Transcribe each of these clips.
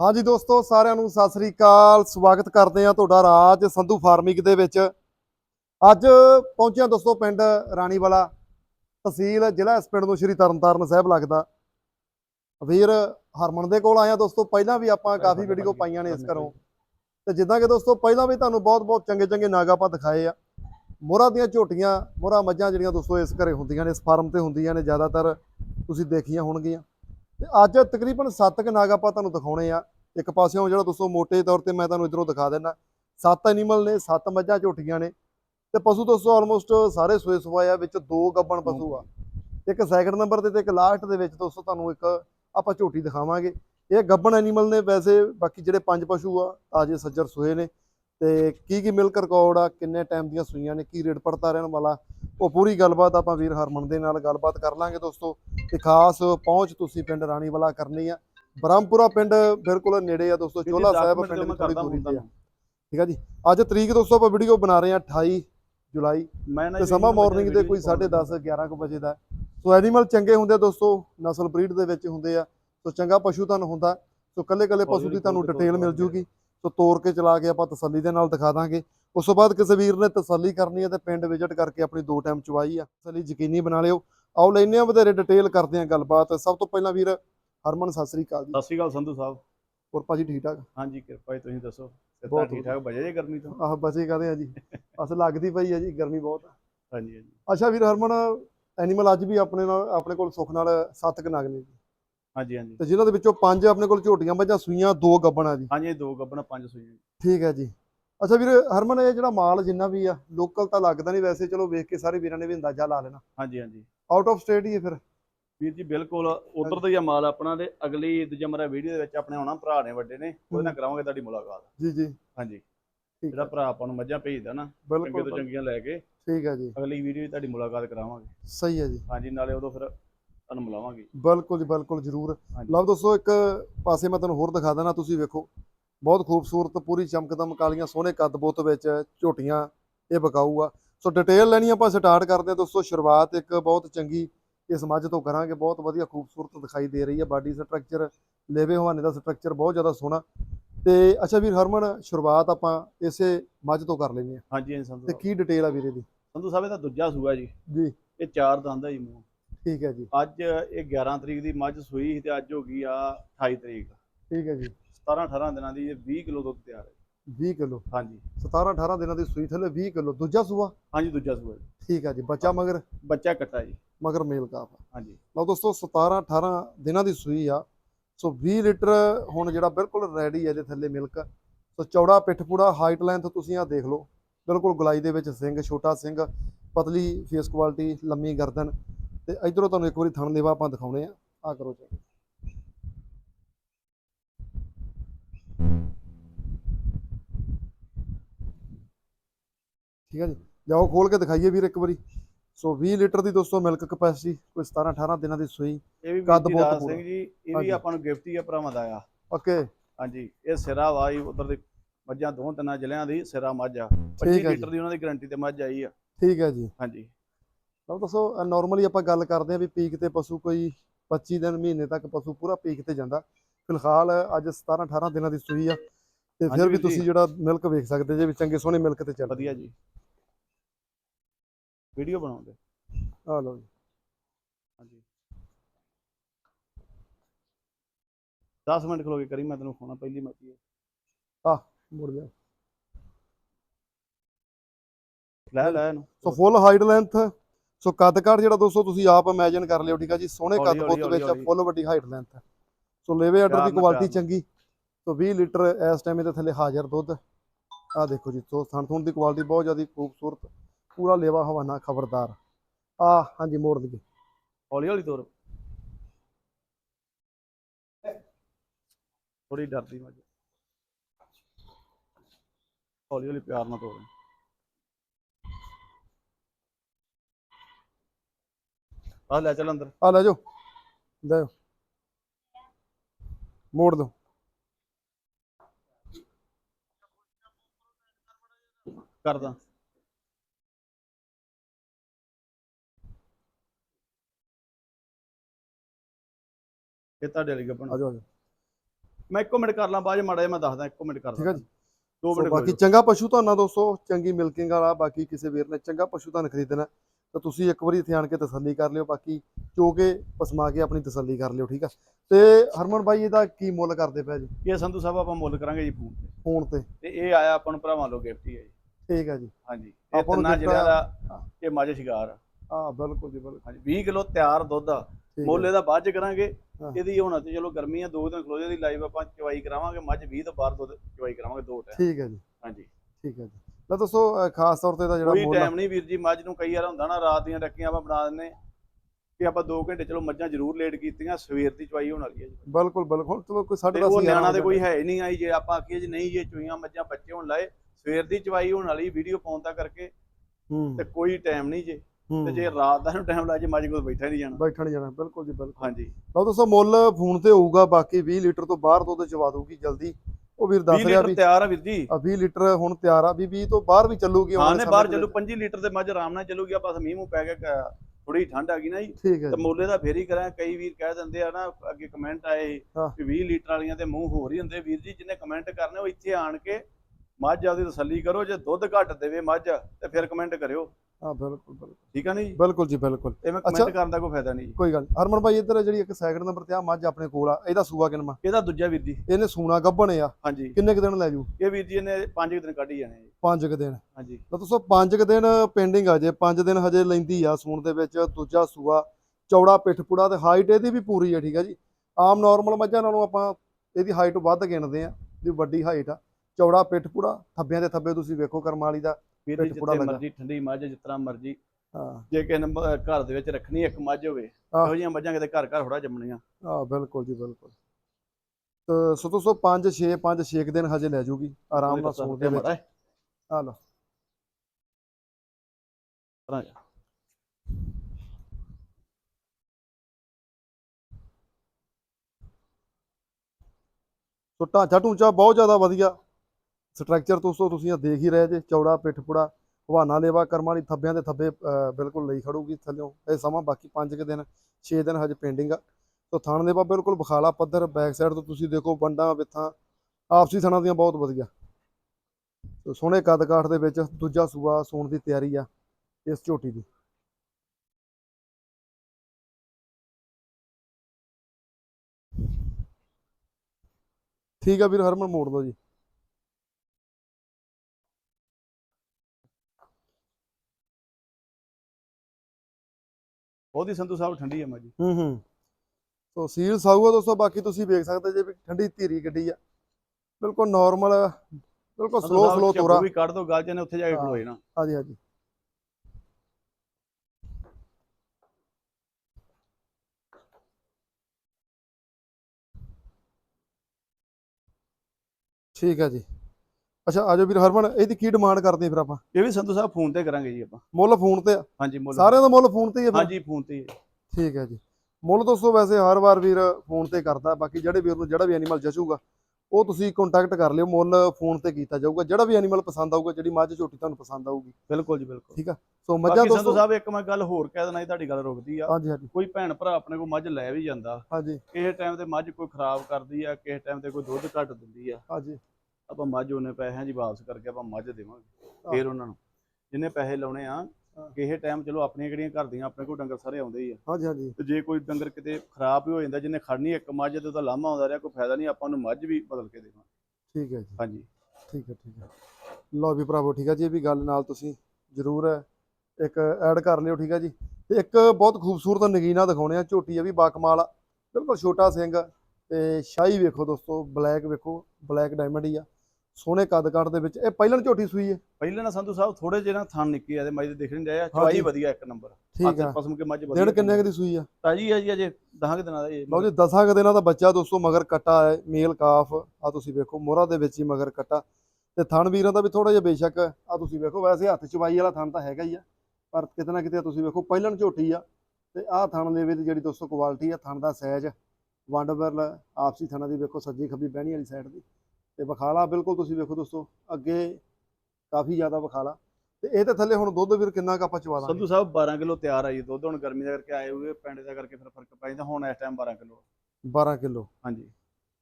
ਹਾਂਜੀ ਦੋਸਤੋ ਸਾਰਿਆਂ ਨੂੰ ਸਤਿ ਸ੍ਰੀ ਅਕਾਲ। ਸਵਾਗਤ ਕਰਦੇ ਹਾਂ ਤੁਹਾਡਾ ਰਾਜ ਸੰਧੂ ਫਾਰਮਿੰਗ ਦੇ ਵਿੱਚ। ਅੱਜ ਪਹੁੰਚਿਆ ਦੋਸਤੋ ਪਿੰਡ ਰਾਣੀਵਾਲਾ ਤਹਿਸੀਲ ਜ਼ਿਲ੍ਹਾ ਇਸ ਪਿੰਡ ਨੂੰ ਸ਼੍ਰੀ ਤਰਨਤਾਰਨ ਸਾਹਿਬ ਲੱਗਦਾ। ਵੀਰ ਹਰਮਨ ਦੇ ਕੋਲ ਆਇਆ ਦੋਸਤੋ ਪਹਿਲਾਂ ਵੀ ਆਪਾਂ ਕਾਫੀ ਵੀਡੀਓ ਪਾਈਆਂ ਨੇ ਇਸ ਘਰੋਂ। ਤੇ ਜਿੱਦਾਂ ਕਿ ਦੋਸਤੋ ਪਹਿਲਾਂ ਵੀ ਤੁਹਾਨੂੰ ਬਹੁਤ ਬਹੁਤ ਚੰਗੇ ਚੰਗੇ ਨਾਗ ਆਪਾਂ ਦਿਖਾਏ ਆ। ਮੋਹਰਾ ਦੀਆਂ ਝੋਟੀਆਂ ਮੋਹਰਾ ਮੱਝਾਂ ਜਿਹੜੀਆਂ ਦੋਸਤੋ ਇਸ ਘਰੇ ਹੁੰਦੀਆਂ ਨੇ ਇਸ ਫਾਰਮ ਤੇ ਹੁੰਦੀਆਂ ਨੇ ਜ਼ਿਆਦਾਤਰ ਤੁਸੀਂ ਦੇਖੀਆਂ ਹੋਣਗੀਆਂ। ਤੇ ਅੱਜ ਤਕਰੀਬਨ 7 ਕ ਨਾਗ ਆਪਾਂ ਤੁਹਾਨੂੰ ਦਿਖਾਉਣੇ ਆ। ਇੱਕ ਪਾਸਿਓਂ ਜਿਹੜਾ ਦੋਸਤੋ ਮੋਟੇ ਤੌਰ ਤੇ ਮੈਂ ਤੁਹਾਨੂੰ ਇਧਰੋਂ ਦਿਖਾ ਦਿੰਦਾ। ਸੱਤ ਐਨੀਮਲ ਨੇ, ਸੱਤ ਮੱਝਾਂ ਝੋਟੀਆਂ ਨੇ। ਤੇ ਪਸ਼ੂ ਦੋਸਤੋ ਆਲਮੋਸਟ ਸਾਰੇ ਸੂਏ ਸਵਾਏ ਆ ਵਿੱਚ ਦੋ ਗੱਬਣ ਪਸ਼ੂ ਆ। ਇੱਕ ਸੈਕਿੰਡ ਨੰਬਰ ਤੇ ਤੇ ਇੱਕ ਲਾਸਟ ਦੇ ਵਿੱਚ ਦੋਸਤੋ ਤੁਹਾਨੂੰ ਇੱਕ ਆਪਾਂ ਝੋਟੀ ਦਿਖਾਵਾਂਗੇ। ਇਹ ਗੱਬਣ ਐਨੀਮਲ ਨੇ ਵੈਸੇ ਬਾਕੀ ਜਿਹੜੇ ਪੰਜ ਪਸ਼ੂ ਆ, ਤਾਜੇ ਸੱਜਰ ਸੂਏ ਨੇ। ਤੇ ਕੀ ਕੀ ਮਿਲਕ ਰਿਕਾਰਡ ਆ ਕਿੰਨੇ ਟਾਈਮ ਦੀਆਂ ਸੂਈਆਂ ਨੇ ਕੀ ਰੇਟ ਪੜਤਾ ਰਹਿਣ ਵਾਲਾ ਉਹ ਪੂਰੀ ਗੱਲਬਾਤ ਆਪਾਂ ਵੀਰ ਹਰਮਨ ਦੇ ਨਾਲ ਗੱਲਬਾਤ ਕਰ ਲਾਂਗੇ ਦੋਸਤੋ। ਤੇ ਖਾਸ ਪਹੁੰਚ ਤੁਸੀਂ ਪਿੰਡ ਰਾਣੀਵਾਲਾ ਕਰਨੀ ਆ। ਬ੍ਰਹਮਪੁਰਾ ਪਿੰਡ ਬਿਲਕੁਲ ਨੇੜੇ ਆ ਦੋਸਤੋ ਚੋਲਾ ਸਾਹਿਬ ਪਿੰਡ ਦੀ ਥੋੜੀ ਦੂਰੀ ਤੇ ਠੀਕ ਆ ਜੀ। ਅੱਜ ਤਰੀਕ ਦੋਸਤੋ ਆਪਾਂ ਵੀਡੀਓ ਬਣਾ ਰਹੇ ਆ 28 ਜੁਲਾਈ। ਤੇ ਸਮਾਂ ਮਾਰਨਿੰਗ ਦੇ ਕੋਈ 10:30 11 ਕੁ ਵਜੇ ਦਾ। ਸੋ ਐਨੀਮਲ ਚੰਗੇ ਹੁੰਦੇ ਆ ਦੋਸਤੋ ਨਸਲ ਬਰੀਡ ਦੇ ਵਿੱਚ ਹੁੰਦੇ ਆ। ਸੋ ਚੰਗਾ ਪਸ਼ੂ ਤੁਹਾਨੂੰ ਹੁੰਦਾ। ਸੋ ਕੱਲੇ ਕੱਲੇ ਪਸ਼ੂ ਦੀ ਤੁਹਾਨੂੰ ਡਿਟੇਲ ਮਿਲ ਜੂਗੀ। ਸੋ ਤੋਰ ਕੇ ਚਲਾ ਕੇ ਆਪਾਂ ਤਸੱਲੀ ਦੇ ਨਾਲ ਦਿਖਾ ਦਾਂਗੇ। ਉਸ ਤੋਂ ਬਾਅਦ ਕਿਸੇ ਵੀਰ ਨੇ ਤਸੱਲੀ ਕਰਨੀ ਹੈ ਤੇ ਪਿੰਡ ਵਿਜ਼ਿਟ ਕਰਕੇ ਆਪਣੀ ਦੋ ਟਾਈਮ ਚਵਾਈ ਆ। ਤਸੱਲੀ ਯਕੀਨੀ ਬਣਾ ਲਿਓ। ਆਓ ਲੈਨੇ ਆ ਵਧੇਰੇ ਡਿਟੇਲ ਕਰਦੇ ਆ ਗੱਲਬਾਤ। ਸਭ ਤੋਂ ਪਹਿਲਾਂ ਵੀਰ ਹਰਮਨ ਸਤਿ ਸ੍ਰੀ ਅਕਾਲ ਜੀ। ਸਤਿ ਸ਼੍ਰੀ ਅਕਾਲ ਸੰਧੂ ਸਾਹਿਬ। ਹੋਰ ਭਾਜੀ ਠੀਕ ਠਾਕ? ਹਾਂਜੀ ਕਿਰਪਾ ਜੀ ਤੁਸੀਂ ਦੱਸੋ? ਬਹੁਤ ਠੀਕ ਠਾਕ? ਬਜੇ ਜੇ ਗਰਮੀ ਤੋਂ? ਆਹ ਬਚੇ ਕਾਦੇ ਆ ਜੀ? ਬਸ ਲੱਗਦੀ ਪਈ ਆ ਜੀ ਗਰਮੀ ਬਹੁਤ ਆ। ਹਾਂਜੀ ਹਾਂਜੀ। ਅੱਛਾ ਵੀਰ ਹਰਮਨ ਐਨੀਮਲ ਅੱਜ ਵੀ ਆਪਣੇ ਨਾਲ ਆਪਣੇ ਕੋਲ ਸੁੱਖ ਨਾਲ ਸੱਤ ਕੁ ਨਗ ਨੇ ਜੀ। ਹਾਂਜੀ ਹਾਂਜੀ। ਤੇ ਜਿਨ੍ਹਾਂ ਦੇ ਵਿੱਚੋਂ ਪੰਜ ਆਪਣੇ ਕੋਲ ਝੋਟੀਆਂ ਮੱਝਾਂ ਸੂਈਆਂ ਦੋ ਗੱਬਣਾ ਜੀ। ਹਾਂਜੀ ਇਹ ਦੋ ਗੱਬਣਾ ਪੰਜ ਸੂਈਆਂ। ਠੀਕ ਹੈ ਜੀ। ਅੱਛਾ ਵੀਰ ਹਰਮਨ ਇਹ ਜਿਹੜਾ ਮਾਲ ਜਿੰਨਾ ਵੀ ਆ ਲੋਕਲ ਤਾਂ ਲੱਗਦਾ ਨਹੀਂ ਵੈਸੇ ਚਲੋ ਵੇਖ ਕੇ ਸਾਰੇ ਵੀਰਾਂ ਨੇ ਵੀ ਅੰਦਾਜ਼ਾ ਲਾ ਲੈਣਾ। ਹਾਂਜੀ ਹਾਂਜੀ। ਆਊਟ ਆਫ ਸਟੇਟ ਹੀ ਹੈ ਫਿਰ। ਵੀਰ ਜੀ ਬਿਲਕੁਲ ਉਧਰ ਤੋਂ ਹੀ ਆ ਮਾਲ ਆਪਣਾ ਤੇ ਅਗਲੀ ਦੂਜਾ ਮਰਾ ਵੀਡੀਓ ਦੇ ਵਿੱਚ ਆਪਣੇ ਆਉਣਾ ਭਰਾ ਨੇ ਵੱਡੇ ਨੇ ਉਹਦੇ ਨਾਲ ਕਰਾਵਾਂਗੇ ਤੁਹਾਡੀ ਮੁਲਾਕਾਤ। ਜੀ ਜੀ। ਹਾਂਜੀ। ਜਿਹੜਾ ਭਰਾ ਆਪਾਂ ਨੂੰ ਮੱਝਾਂ ਭੇਜਦਾ ਨਾ ਚੰਗੇ ਤੋਂ ਚੰਗੀਆਂ ਲੈ ਕੇ ਠੀਕ ਹੈ ਜੀ। ਅਗਲੀ ਵੀਡੀਓ ਤੁਹਾਡੀ ਮੁਲਾਕਾਤ ਕਰਾਵਾਂਗੇ। ਸਹੀ ਹੈ ਜੀ। ਹਾਂਜੀ ਨਾਲੇ ਉਦੋਂ ਫਿਰ ਤੁਹਾਨੂੰ ਮਿਲਾਵਾਂਗੇ। ਬਿਲਕੁਲ ਜੀ ਬਿਲਕੁਲ ਜ਼ਰੂਰ। ਲਓ ਦੋਸਤੋ ਇੱਕ ਪਾਸੇ ਮੈਂ ਤੁਹਾਨੂੰ ਹੋਰ ਦਿਖਾ ਦੇਣਾ ਤੁਸੀਂ ਵੇਖੋ। ਬਹੁਤ ਖੂਬਸੂਰਤ ਪੂਰੀ ਚਮਕਦਮ ਕਾਲੀਆਂ ਸੋਹਣੇ ਕੱਦ ਬੁੱਤ ਵਿੱਚ ਝੋਟੀਆਂ ਇਹ ਬਕਾਊ ਆ ਸੋ ਡਿਟੇਲ ਲੈਣੀ ਆਪਾਂ ਸਟਾਰਟ ਕਰਦੇ ਹਾਂ ਦੋਸਤੋ ਸ਼ੁਰੂਆਤ ਇੱਕ ਬਹੁਤ ਚੰਗੀ ਇਸ ਮੱਝ ਤੋਂ ਕਰਾਂਗੇ। ਬਹੁਤ ਵਧੀਆ ਖੂਬਸੂਰਤ ਦਿਖਾਈ ਦੇ ਰਹੀ ਹੈ। ਬਾਡੀ ਸਟਰਕਚਰ ਲੇਵੇ ਹਵਾਨੇ ਦਾ ਸਟਰਕਚਰ ਬਹੁਤ ਜ਼ਿਆਦਾ ਸੋਹਣਾ। ਤੇ ਅੱਛਾ ਵੀਰ ਹਰਮਨ ਸ਼ੁਰੂਆਤ ਆਪਾਂ ਇਸੇ ਮੱਝ ਤੋਂ ਕਰ ਲੈਂਦੇ ਹਾਂ। ਹਾਂਜੀ ਹਾਂਜੀ ਸੰਧੂ ਤੇ। ਕੀ ਡਿਟੇਲ ਆ ਵੀਰੇ ਦੀ? ਸੰਧੂ ਸਾਹਿਬ ਇਹਦਾ ਦੂਜਾ ਸੂਆ ਜੀ। ਜੀ। ਇਹ ਚਾਰ ਦੰਦ ਆ ਜੀ ਮੂੰਹ। ਠੀਕ ਹੈ ਜੀ। ਅੱਜ ਇਹ 11 ਤਰੀਕ ਦੀ ਮੱਝ ਸੂਈ ਸੀ ਤੇ ਅੱਜ ਹੋ ਗਈ ਆ 28 ਤਰੀਕ। ਠੀਕ ਹੈ ਜੀ। 17 18 ਦਿਨਾਂ ਦੀ ਇਹ 20 ਕਿਲੋ ਦੁੱਧ ਤਿਆਰ ਹੈ। 20 ਕਿਲੋ। ਹਾਂਜੀ। 17 18 ਦਿਨਾਂ ਦੀ ਸੂਈ ਥੱਲੇ 20 ਕਿਲੋ ਦੂਜਾ ਸੂਆ? ਹਾਂਜੀ ਦੂਜਾ ਸੂਆ ਠੀਕ ਹੈ ਜੀ ਬੱਚਾ ਮਗਰ? ਬੱਚਾ ਕੱਟਾ ਜੀ। ਮਗਰ ਮੇਲ ਕਾਫ ਹਾਂਜੀ। ਲਓ ਦੋਸਤੋ 17 18 ਦਿਨਾਂ ਦੀ ਸੂਈ ਆ। ਸੋ 20 ਲੀਟਰ ਹੁਣ ਜਿਹੜਾ ਬਿਲਕੁਲ ਰੈਡੀ ਹੈ ਇਹਦੇ ਥੱਲੇ ਮਿਲਕ ਸੋ ਚੌੜਾ ਪਿੱਠ ਪੂੜਾ ਹਾਈਟ ਲੈਂਥ ਤੁਸੀਂ ਆ ਦੇਖ ਲਓ। ਬਿਲਕੁਲ ਗੁਲਾਈ ਦੇ ਵਿੱਚ ਸਿੰਘ ਛੋਟਾ ਸਿੰਘ ਪਤਲੀ ਫੇਸ ਕੁਆਲਿਟੀ ਲੰਮੀ ਗਰਦਨ। ਤੇ ਇਧਰੋਂ ਤੁਹਾਨੂੰ ਇੱਕ ਵਾਰੀ ਥਣ ਦੇਵਾ ਆਪਾਂ ਦਿਖਾਉਣੇ ਆ। ਆ ਕਰੋ ਚੈੱਕ ਠੀਕ ਹੈ ਜੀ। ਜਾਓ ਖੋਲ ਕੇ ਦਿਖਾਈਏ ਵੀਰ ਇੱਕ ਵਾਰੀ। ਸੋ 20 ਲੀਟਰ ਦੀ ਦੋਸਤੋ ਮਿਲਕ ਕਪੈਸਿਟੀ ਕੋਈ 17 18 ਦਿਨਾਂ ਦੀ ਸੂਈ। ਕੱਦ ਬਹੁਤ। ਸਿੰਘ ਜੀ ਇਹ। ਵੀ ਆਪਾਂ ਨੂੰ ਗਿਫਟ ਹੀ ਆ ਭਰਾਵਾਂ ਦਾ ਆ। ਓਕੇ। ਹਾਂਜੀ ਇਹ ਸਿਰਾ ਵਾਈ ਉਧਰ ਦੇ ਮੱਝਾਂ ਦੋ ਤਿੰਨਾਂ ਜ਼ਿਲ੍ਹਿਆਂ ਦੀ ਸਿਰਾ ਮੱਝ ਆ। 25 ਠੀਕ ਹੈ ਲੀਟਰ ਦੀ ਉਹਨਾਂ ਦੀ ਗਾਰੰਟੀ ਤੇ ਮੱਝ ਆਈ ਆ। ਠੀਕ ਹੈ ਜੀ। ਹਾਂਜੀ। ਲਓ ਦੱਸੋ ਨਾਰਮਲੀ ਆਪਾਂ ਗੱਲ ਕਰਦੇ ਆ ਵੀ ਪੀਕ ਤੇ ਪਸ਼ੂ ਕੋਈ 25 ਦਿਨ ਮਹੀਨੇ ਤੱਕ ਪਸ਼ੂ ਪੂਰਾ ਪੀਕ ਤੇ ਜਾਂਦਾ। ਫਿਲਹਾਲ ਅੱਜ 17 18 ਦਿਨਾਂ ਦੀ ਸੂਈ ਆ ਤੇ ਫਿਰ ਵੀ। ਤੁਸੀਂ ਜਿਹੜਾ ਮਿਲਕ ਵੇਖ ਸਕਦੇ ਜੇ ਵੀ ਚੰਗੇ ਸੋਹਣੇ ਮਿਲਕ ਤੇ ਚੱਲ ਵਧੀਆ ਜੀ। ਵੀਡੀਓ ਬਣਾਉਂਦੇ। ਆ ਲਓ ਜੀ। ਹਾਂਜੀ। 10 ਮਿੰਟ ਖਲੋ ਕੇ ਕਰੀ ਮੈਂ ਤੈਨੂੰ ਫੋਨ ਪਹਿਲੀ ਮੱਤੀ ਮੁੜ ਜਾ। ਲੈ ਲੈ ਇਹਨੂੰ। ਸੋ ਫੁੱਲ ਹਾਈਟ ਲੈਂਥ ਸੋ ਕੱਦ ਕਾਠ ਜਿਹੜਾ ਦੋਸਤੋ ਤੁਸੀਂ ਆਪ ਇਮੇਜਿਨ ਕਰ ਲਿਓ ਠੀਕ ਆ ਜੀ? ਸੋਹਣੇ ਕੱਦ ਪੁੱਤ ਵਿੱਚ ਫੁੱਲ ਵੱਡੀ ਹਾਈਟ ਲੈਂਥ ਸੋ ਲੇਵੇ ਆਰਡਰ ਦੀ ਕੁਆਲਿਟੀ। ਚੰਗੀ। ਸੋ 20 ਲੀਟਰ ਇਸ ਟਾਈਮ ਇਹਦੇ ਥੱਲੇ ਹਾਜ਼ਰ ਦੁੱਧ। ਆ ਦੇਖੋ ਜੀ ਸੋ ਥਣ ਥੁਣ ਦੀ ਕੁਆਲਿਟੀ ਬਹੁਤ ਜ਼ਿਆਦਾ ਖੂਬਸੂਰਤ ਪੂਰਾ ਲੇਵਾ ਹਵਾਨਾ ਖਬਰਦਾਰ। ਆ ਹਾਂਜੀ ਮੋੜ ਦਈਏ। ਹੌਲੀ ਹੌਲੀ ਤੋਰ। ਥੋੜੀ ਡਰਦੀ ਮੱਝ ਹੌਲੀ ਹੌਲੀ ਪਿਆਰ ਨਾਲ ਤੋਰ। ਆ ਲੈ ਚੱਲ ਅੰਦਰ। ਆ ਲੈ ਜਾਓ। ਲੈ ਜਾਓ। ਮੋੜ ਦੋ। ਕਰਦਾ। ਇਹ ਤੁਹਾਡੇ ਲਈ ਗੱਪਣ। ਆ ਜਾਓ ਆ ਜਾਓ। ਮੈਂ ਇੱਕੋ ਮਿੰਟ ਕਰ ਲਾਂ ਬਾਅਦ ਮਾੜਾ ਜਿਹਾ ਮੈਂ ਦੱਸਦਾ ਇੱਕੋ ਮਿੰਟ ਕਰ ਠੀਕ ਲਾਂ। ਜੀ। ਦੋ ਸੋ ਮਿੰਟ ਬਾਕੀ ਚੰਗਾ ਪਸ਼ੂ ਤੁਹਾਨੂੰ ਦੋਸਤੋ ਚੰਗੀ ਮਿਲਕਿੰਗ ਵਾਲਾ ਬਾਕੀ ਕਿਸੇ ਵੀਰ ਨੇ ਚੰਗਾ ਪਸ਼ੂ ਤੁਹਾਨੂੰ ਖਰੀਦਣਾ। ਤਾਂ ਤੁਸੀਂ ਇੱਕ ਵਾਰੀ ਇੱਥੇ ਆਣ ਕੇ ਤਸੱਲੀ ਕਰ ਲਿਓ ਬਾਕੀ ਚੋ ਕੇ ਪਸਮਾ ਕੇ ਆਪਣੀ ਤਸੱਲੀ ਕਰ ਲਿਓ ਠੀਕ ਆ? ਤੇ ਹਰਮਨ ਬਾਈ ਇਹਦਾ ਕੀ ਮੁੱਲ ਕਰਦੇ ਪਿਆ ਜੀ? ਇਹ ਸੰਧੂ ਸਾਹਿਬ ਆਪਾਂ ਮੁੱਲ ਕਰਾਂਗੇ ਜੀ ਫੋਨ ਤੇ। ਫੋਨ ਤੇ। ਤੇ ਇਹ ਆਇਆ ਆਪਾਂ ਨੂੰ ਭਰਾਵਾਂ ਲੋ ਗਿਫਟ ਹੀ ਹੈ ਜੀ। ਠੀਕ ਆ ਜੀ। ਹਾਂਜੀ। ਇਹ ਆਪਾਂ ਨੂੰ ਤਿੰਨਾਂ ਜ਼ਿਲ੍ਹਿਆਂ। ਦਾ ਇਹ ਮੱਝ ਸ਼ਿਕਾਰ ਆ। ਬਿਲਕੁਲ ਜੀ ਬਿਲਕੁਲ। ਹਾਂਜੀ 20 ਕਿਲੋ ਤਿਆਰ ਦੁੱਧ ਆ। ਮੁੱਲ ਇਹਦਾ ਬਾਅਦ ਚ ਕਰਾਂਗੇ। ਇਹਦੀ ਹੁਣ ਤੇ ਚਲੋ ਗਰਮੀ ਆ ਦੋ ਦਿਨ ਖਲੋਜੇ ਦੀ ਲਾਈਵ ਆਪਾਂ ਚਵਾਈ ਕਰਾਵਾਂਗੇ। ਮੱਝ 20 ਤੋਂ ਬਾਹਰ ਦੁੱਧ ਚਵਾਈ ਕਰਾਵਾਂਗੇ ਦੋ ਟਾਈਮ ਠੀਕ ਹੈ ਜੀ। ਹਾਂਜੀ। ਠੀਕ ਹੈ ਜੀ। ਲੈ ਦੋਸਤੋ ਅਹ ਖਾਸ ਤੌਰ ਤੇ ਇਹਦਾ ਜਿਹੜਾ ਕੋਈ ਟਾਈਮ ਨਹੀਂ ਵੀਰ ਜੀ ਮੱਝ ਨੂੰ ਕਈ ਵਾਰ ਹੁੰਦਾ ਨਾ ਰਾਤ ਦੀਆਂ ਡੱਕੀਆਂ ਆਪਾਂ ਬਣਾ ਦਿੰਨੇ ਕਿ ਆਪਾਂ 2 ਘੰਟੇ ਚਲੋ ਮੱਝਾਂ ਜ਼ਰੂਰ ਲੇਟ ਕੀਤੀਆਂ ਸਵੇਰ ਦੀ ਚਵਾਈ ਹੋਣ ਵਾਲੀ ਹੈ ਜੀ। ਬਿਲਕੁਲ ਬਿਲਕੁਲ। ਚਲੋ ਕੋਈ ਤੇ ਸਾਢੇ ਉਹ ਦਸ ਨਿਆਣਾ ਤੇ ਕੋਈ ਹੈ ਹੀ ਨਹੀਂ ਆਈ ਜੇ ਆਪਾਂ ਆਖੀਏ ਜੀ ਨਹੀਂ ਜੇ ਚੁਈਆਂ ਮੱਝਾਂ ਬੱਚੇ ਹੋਣ ਲਾਏ ਸਵੇਰ ਦੀ ਚਵਾਈ ਹੋਣ ਵਾਲੀ ਵੀਡੀਓ ਪਾਉਣ ਦਾ ਕਰਕੇ ਹੂੰ। ਤੇ ਕੋਈ ਟਾਈਮ ਨਹੀਂ ਜੇ। ਤੇ ਜੇ ਰਾਤ ਦਾ ਨੂੰ ਟਾਈਮ ਲੱਗ ਜੇ ਮੱਝ ਕੋਲ ਬੈਠਾ ਨਹੀਂ ਜਾਣਾ। ਬੈਠਣ ਜਾਣਾ ਬਿਲਕੁਲ ਜੀ ਬਿਲਕੁਲ। ਹਾਂਜੀ। ਲਓ ਦੋਸਤੋ ਮੁੱਲ ਫੋਨ ਤੇ ਹੋਊਗਾ ਬਾਕੀ 20 ਲੀਟਰ ਤੋਂ ਬਾਹਰ ਦੁੱਧ ਚਵਾ ਦਊਗੀ ਜਲਦੀ। ਉਹ ਵੀਰ 20 ਦੱਸ ਰਿਹਾ ਲੀਟਰ ਵੀ ਤਿਆਰ ਆ ਵੀਰ ਜੀ। ਆ 20 ਲੀਟਰ ਹੁਣ ਤਿਆਰ ਆ। ਵੀ 20 ਤੋਂ ਬਾਹਰ ਵੀ ਚੱਲੂਗੀ ਹਾਂ ਨੇ ਬਾਹਰ ਚੱਲੂ ਵਿੱਚ। 25 ਲੀਟਰ ਤੇ ਮੱਝ ਆਰਾਮ ਨਾਲ ਚੱਲੂਗੀ ਆਪਾਂ ਮੀਂਹ ਮੂੰਹ ਪੈ ਗਿਆ ਥੋੜੀ ਠੰਡ ਆ ਗਈ ਨਾ ਜੀ। ਤੇ ਮੋਲੇ ਦਾ ਫੇਰ ਹੀ ਕਰਾਂ ਕਈ ਵੀਰ ਕਹਿ ਦਿੰਦੇ ਆ ਨਾ ਅੱਗੇ ਕਮੈਂਟ ਆਏ। ਕਿ 20 ਲੀਟਰ ਵਾਲੀਆਂ ਤੇ ਮੂੰਹ ਹੋਰ ਹੀ ਹੁੰਦੇ। ਵੀਰ ਜੀ ਜਿਹਨੇ ਕਮੈਂਟ ਕਰਨੇ ਉਹ ਇੱਥੇ ਆਣ ਕੇ ਮੱਝ ਆਪਦੀ ਤਸੱਲੀ ਕਰੋ ਜੇ ਦੁੱਧ ਘੱਟ ਦੇਵੇ ਮੱਝ ਤੇ ਫਿਰ ਕਮੈਂਟ ਕਰਿਓ। ਹਾਂ ਬਿਲਕੁਲ ਬਿਲਕੁਲ। ਠੀਕ ਆ ਨਹੀਂ ਜੀ? ਬਿਲਕੁਲ ਜੀ ਬਿਲਕੁਲ। ਇਹ ਮੈਂ ਅੱਛਾ। ਕਮੈਂਟ ਕਰਨ ਦਾ ਕੋਈ ਫਾਇਦਾ ਨਹੀਂ ਜੀ। ਕੋਈ ਗੱਲ ਨੀ। ਹਰਮਨ ਭਾਈ ਇੱਧਰ ਜਿਹੜੀ ਇੱਕ ਸੈਕਿੰਡ ਨੰਬਰ ਤੇ ਆ ਮੱਝ ਆਪਣੇ ਕੋਲ ਆ। ਇਹਦਾ ਸੂਆ ਕਿੰਨਾ ਇਹਦਾ ਦੂਜਾ ਵੀਰ ਜੀ। ਇਹਨੇ ਸੂਣਾ ਗੱਭਣ ਆ। ਹਾਂਜੀ। ਕਿੰਨੇ ਕੁ ਦਿਨ ਲੈ ਜੂ? ਇਹ ਵੀਰ ਜੀ ਇਹਨੇ 5 ਦਿਨ ਕੱਢ ਹੀ ਜਾਣੇ ਜੀ। ਪੰਜ ਕੁ ਦਿਨ। ਹਾਂਜੀ। ਤਾਂ ਦੋਸਤੋ ਪੰਜ ਕੁ ਦਿਨ ਪੈਂਡਿੰਗ ਆ ਜੇ। ਪੰਜ ਦਿਨ ਹਜੇ ਲੈਂਦੀ ਆ ਸੂਣ ਦੇ ਵਿੱਚ ਦੂਜਾ ਸੂਆ। ਚੌੜਾ ਪਿੱਠ ਪੁੜਾ ਤੇ ਹਾਈਟ ਇਹਦੀ ਵੀ ਪੂਰੀ ਆ ਠੀਕ ਆ ਜੀ। ਆਮ ਨਾਰਮਲ ਮੱਝਾਂ ਨਾਲੋਂ ਆਪਾਂ ਇਹਦੀ ਹਾਈਟ ਵੱਧ ਗਿਣਦੇ ਆ ਵੀ ਵੱਡੀ ਹਾਈਟ ਆ। ਚੌੜਾ ਪਿੱਠ ਪੁੜਾ ਥੱਬਿਆਂ ਦੇ ਥੱਬੇ ਤੁਸੀਂ ਵੇਖੋ ਕਰਮ ਵਾਲੀ ਦਾ। ਪੂੜਾ ਜਿੱਥੇ। ਮਰਜ਼ੀ ਠੰਡੀ ਮੱਝ ਜਿਸ ਤਰ੍ਹਾਂ ਮਰਜ਼ੀ। ਹਾਂ। ਜੇ ਕਿਸੇ ਨੇ ਮ- ਘਰ ਦੇ ਵਿੱਚ ਰੱਖਣੀ ਇੱਕ ਮੱਝ ਹੋਵੇ। ਇਹੋ ਜਿਹੀਆਂ ਮੱਝਾਂ ਕਿਤੇ ਘਰ ਘਰ ਥੋੜਾ ਜੰਮਣੀਆਂ। ਆ ਬਿਲਕੁਲ ਜੀ ਬਿਲਕੁਲ। ਤਾਂ ਸੋ ਦੋਸਤੋ 5 6 5 6 ਦਿਨ ਹਜੇ ਲੈ ਜੂਗੀ ਆਰਾਮ ਨਾਲ ਸੂਣ ਦੇ ਵਿੱਚ। ਆ ਲਓ। ਸੋ ਢਾਂਚਾ ਢੂੰਚਾ ਬਹੁਤ ਜ਼ਿਆਦਾ ਵਧੀਆ। ਸਟਰਕਚਰ ਦੋਸਤੋ ਤੁਸੀਂ ਇਹ ਦੇਖ ਹੀ ਰਹੇ ਜੇ, ਚੌੜਾ, ਪਿੱਠ ਪੁੜਾ, ਹਵਾਨਾ ਲੇਵਾ ਕਰਮਾਂ ਵਾਲੀ ਥੱਬਿਆਂ ਦੇ ਥੱਬੇ ਬਿਲਕੁਲ ਲਈ ਖੜੂਗੀ ਥੱਲਿਓਂ। ਇਹ ਸਮਾਂ ਬਾਕੀ 5 ਕੁ ਦਿਨ 6 ਦਿਨ ਹਜੇ ਪੈਂਡਿੰਗ ਆ। ਸੋ ਥਣ ਲੇਵਾ ਬਿਲਕੁਲ ਬਖਾਲਾ ਪੱਧਰ ਬੈਕ ਸਾਈਡ ਤੋਂ ਤੁਸੀਂ ਦੇਖੋ ਵੰਡਾਂ, ਵਿੱਥਾਂ, ਆਪਸੀ ਥਣਾਂ ਦੀਆਂ ਬਹੁਤ ਵਧੀਆ। ਸੋ ਸੋਹਣੇ ਕੱਦ ਕਾਠ ਦੇ ਵਿੱਚ ਦੂਜਾ ਸੂਆ ਸੌਣ ਦੀ ਤਿਆਰੀ ਆ ਇਸ ਝੋਟੀ ਦੀ। ਠੀਕ ਆ ਵੀਰ ਹਰਮਨ, ਮੋੜ ਲਓ ਜੀ। ਉਹਦੀ ਸੰਧੂ ਸਾਹਿਬ ਠੰਡੀ ਹੈ ਮੱਝ ਹੂੰ ਹੂੰ। ਸੋ ਸੀਲ ਸਾਊਗਾ ਦੋਸਤੋ ਬਾਕੀ ਤੁਸੀਂ ਵੇਖ ਸਕਦੇ ਜੇ ਵੀ ਠੰਡੀ ਧੀਰੀ ਗੱਡੀ ਆ। ਬਿਲਕੁਲ ਨਾਰਮਲ ਬਿਲਕੁਲ ਸਲੋ ਸਲੋ ਤੋਰਾ। ਵੀ ਕੱਢ ਦੋ ਗੱਲ ਚ ਨੇ ਉੱਥੇ ਜਾ ਕੇ। ਖਲੋਏ ਨਾ। ਹਾਂਜੀ ਹਾਂਜੀ। ਠੀਕ ਹੈ ਜੀ। ਅੱਛਾ ਆਜੋ ਵੀਰ ਹਰਮਨ ਇਹਦੀ ਕੀ ਡਿਮਾਂਡ ਕਰਦੇ ਆ ਫਿਰ ਆਪਾਂ? ਇਹ ਵੀ ਸੰਧੂ ਸਾਹਿਬ ਫੋਨ ਤੇ ਕਰਾਂਗੇ ਜੀ ਆਪਾਂ। ਮੁੱਲ ਫੋਨ ਤੇ ਆ? ਹਾਂਜੀ ਮੁੱਲ। ਸਾਰਿਆਂ ਦਾ ਮੁੱਲ ਫੋਨ ਤੇ ਹੀ ਆ ਫਿਰ? ਹਾਂਜੀ ਫੋਨ ਤੇ ਹੀ ਹੈ। ਠੀਕ ਹੈ ਜੀ। ਮੁੱਲ ਦੋਸਤੋ ਵੈਸੇ ਹਰ ਵਾਰ ਵੀਰ ਫੋਨ ਤੇ ਕਰਦਾ ਬਾਕੀ ਜਿਹੜੇ ਵੀਰ ਨੂੰ ਜਿਹੜਾ ਵੀ ਐਨੀਮਲ ਜਚੂਗਾ ਉਹ ਤੁਸੀਂ ਕੰਟੈਕਟ ਕਰ ਲਿਓ ਮੁੱਲ ਫੋਨ ਤੇ ਕੀਤਾ ਜਾਊਗਾ। ਜਿਹੜਾ ਵੀ ਐਨੀਮਲ ਪਸੰਦ ਆਊਗਾ ਜਿਹੜੀ ਮੱਝ ਝੋਟੀ ਤੁਹਾਨੂੰ ਪਸੰਦ ਆਊਗੀ। ਬਿਲਕੁਲ ਜੀ ਬਿਲਕੁਲ। ਠੀਕ ਆ? ਸੋ ਮੱਝਾਂ ਬਾਕੀ ਸੰਧੂ ਦੋਸਤੋ ਸਾਹਿਬ ਇੱਕ ਮੈਂ ਗੱਲ ਹੋਰ ਕਹਿ ਦੇਣਾ ਜੀ ਤੁਹਾਡੀ ਗੱਲ ਰੁਕਦੀ ਆ। ਹਾਂਜੀ ਹਾਂਜੀ। ਕੋਈ ਭੈਣ ਭਰਾ ਆਪਣੇ ਕੋਲ ਮੱਝ ਲੈ ਵੀ ਜਾਂਦਾ। ਹਾਂਜੀ। ਕਿਸੇ ਟਾਈਮ ਤੇ ਮੱਝ ਕੋਈ ਖਰਾਬ ਕਰਦੀ ਆ ਕਿਸੇ ਟਾਈਮ ਤੇ ਕੋਈ ਦੁੱਧ ਘੱਟ ਦਿੰਦੀ ਆ। ਹਾਂਜੀ। ਆਪਾਂ ਮੱਝ ਉਹਨੇ ਪੈਸਿਆਂ ਦੀ ਵਾਪਸ ਕਰਕੇ ਆਪਾਂ ਮੱਝ ਦੇਵਾਂਗੇ ਫਿਰ ਉਹਨਾਂ ਨੂੰ। ਜਿੰਨੇ ਪੈਸੇ ਲਾਉਣੇ ਆ ਹਾਂ। ਕਿਸੇ ਟਾਈਮ ਚਲੋ ਆਪਣੀਆਂ ਕਿਹੜੀਆਂ ਘਰ ਦੀਆਂ ਆਪਣੇ ਕੋਲ ਡੰਗਰ ਸਾਰੇ ਆਉਂਦੇ ਹੀ ਆ। ਹਾਂਜੀ ਹਾਂਜੀ। ਤੇ ਜੇ ਕੋਈ ਡੰਗਰ ਕਿਤੇ ਖਰਾਬ ਵੀ ਹੋ ਜਾਂਦਾ ਜਿਹਨੇ ਖੜਨੀ ਇੱਕ ਮੱਝ ਤੇ ਉਹਦਾ ਲਾਮਾ ਆਉਂਦਾ ਰਿਹਾ ਕੋਈ ਫਾਇਦਾ ਨਹੀਂ ਆਪਾਂ ਨੂੰ ਮੱਝ ਵੀ ਬਦਲ ਕੇ ਦੇਵਾਂਗੇ। ਠੀਕ ਹੈ ਜੀ। ਹਾਂਜੀ। ਠੀਕ ਹੈ ਠੀਕ ਹੈ। ਲਓ ਵੀ ਭਰਾਵੋ ਠੀਕ ਹੈ ਜੀ ਇਹ ਵੀ ਗੱਲ ਨਾਲ ਤੁਸੀਂ ਜ਼ਰੂਰ ਇੱਕ ਐਡ ਕਰ ਲਿਓ ਠੀਕ ਹੈ ਜੀ। ਤੇ ਇੱਕ ਬਹੁਤ ਖੂਬਸੂਰਤ ਨਗੀਨਾ ਦਿਖਾਉਣੇ ਆ ਝੋਟੀ ਆ ਵੀ ਬਾਕਮਾਲ ਬਿਲਕੁਲ ਛੋਟਾ ਸਿੰਘ ਤੇ ਸ਼ਾਹੀ ਵੇਖੋ ਦੋਸਤੋ ਬਲੈਕ ਵੇਖੋ ਬਲੈਕ ਡਾਇਮੰਡ ਹੀ ਆ। ਸੋਹਣੇ ਕੱਦ ਕਾਠ ਦੇ ਵਿੱਚ। ਇਹ ਪਹਿਲਾਂ ਝੋਟੀ ਸੂਈ ਹੈ। ਪਹਿਲਾਂ ਨਾ ਸੰਧੂ ਸਾਹਿਬ ਥੋੜੇ ਜਿਹੇ ਨਾ ਥਣ ਨਿੱਕੇ ਆ ਤੇ ਮੱਝ ਦੇ ਦਿਖ ਨਹੀਂ ਰਿਹਾ। ਚਵਾਈ। ਵਧੀਆ ਇੱਕ ਨੰਬਰ। ਠੀਕ ਆ। ਪਸਮ ਕੇ ਮੱਝ ਵਧੀਆ ਦਿਨ ਕਿੰਨੇ ਕੁ ਦੀ ਸੂਈ ਆ? ਤਾਜੀ ਹੈ ਜੀ ਅਜੇ 10 ਦਿਨਾਂ ਦਾ ਇਹ। ਲਓ ਜੀ ਦਸਾਂ ਕੁ ਦਿਨਾਂ ਦਾ ਬੱਚਾ ਦੋਸਤੋ ਮਗਰ ਕੱਟਾ ਹੈ ਮੇਲ ਕਾਫ ਆ ਤੁਸੀਂ ਵੇਖੋ ਮੋਹਰਾ ਦੇ ਵਿੱਚ ਹੀ ਮਗਰ ਕੱਟਾ। ਤੇ ਥਣ ਵੀਰਾਂ ਦਾ ਵੀ ਥੋੜਾ ਜਿਹਾ ਬੇਸ਼ੱਕ ਆ ਤੁਸੀਂ ਵੇਖੋ ਵੈਸੇ ਹੱਥ ਚਵਾਈ ਵਾਲਾ ਥਣ ਤਾਂ ਹੈਗਾ ਹੀ ਆ ਪਰ ਕਿਤੇ ਨਾ ਕਿਤੇ ਤੁਸੀਂ ਵੇਖੋ ਪਹਿਲਣ ਝੋਟੀ ਆ। ਤੇ ਆਹ ਥਣ ਦੀ ਜਿਹੜੀ ਦੋਸਤੋ ਕੁਆਲਿਟੀ ਆ ਥਣ ਦਾ ਸਾਈਜ਼ ਵੰਡਰਵਰਲ ਆਪਸੀ ਥਣਾਂ ਦੀ ਵੇਖੋ ਸੱਜੀ ਖੱਬੀ ਬਹਿਣੀ ਵਾਲੀ ਸਾਈਡ ਦੀ। ਤੇ ਬਖਾਲਾ ਬਿਲਕੁਲ ਤੁਸੀਂ ਵੇਖੋ ਦੋਸਤੋ ਅੱਗੇ ਕਾਫੀ ਜ਼ਿਆਦਾ ਬਖਾਲਾ ਤੇ ਇਹ ਤੇ ਥੱਲੇ ਹੁਣ ਦੁੱਧ ਵੀਰ ਕਿੰਨਾ ਕੁ ਆਪਾਂ ਚਵਾ ਦਾਂਗੇ? ਸੰਧੂ ਸਾਹਿਬ 12 ਕਿਲੋ ਤਿਆਰ ਆ ਜੀ ਦੁੱਧ ਹੁਣ ਗਰਮੀ ਦਾ ਕਰਕੇ ਆਏ ਹੋਏ ਪਿੰਡ ਦਾ ਕਰਕੇ ਫਿਰ ਫ਼ਰਕ ਪੈ ਜਾਂਦਾ ਹੁਣ ਇਸ ਟਾਈਮ 12 ਕਿਲੋ 12 ਕਿਲੋ। ਹਾਂਜੀ।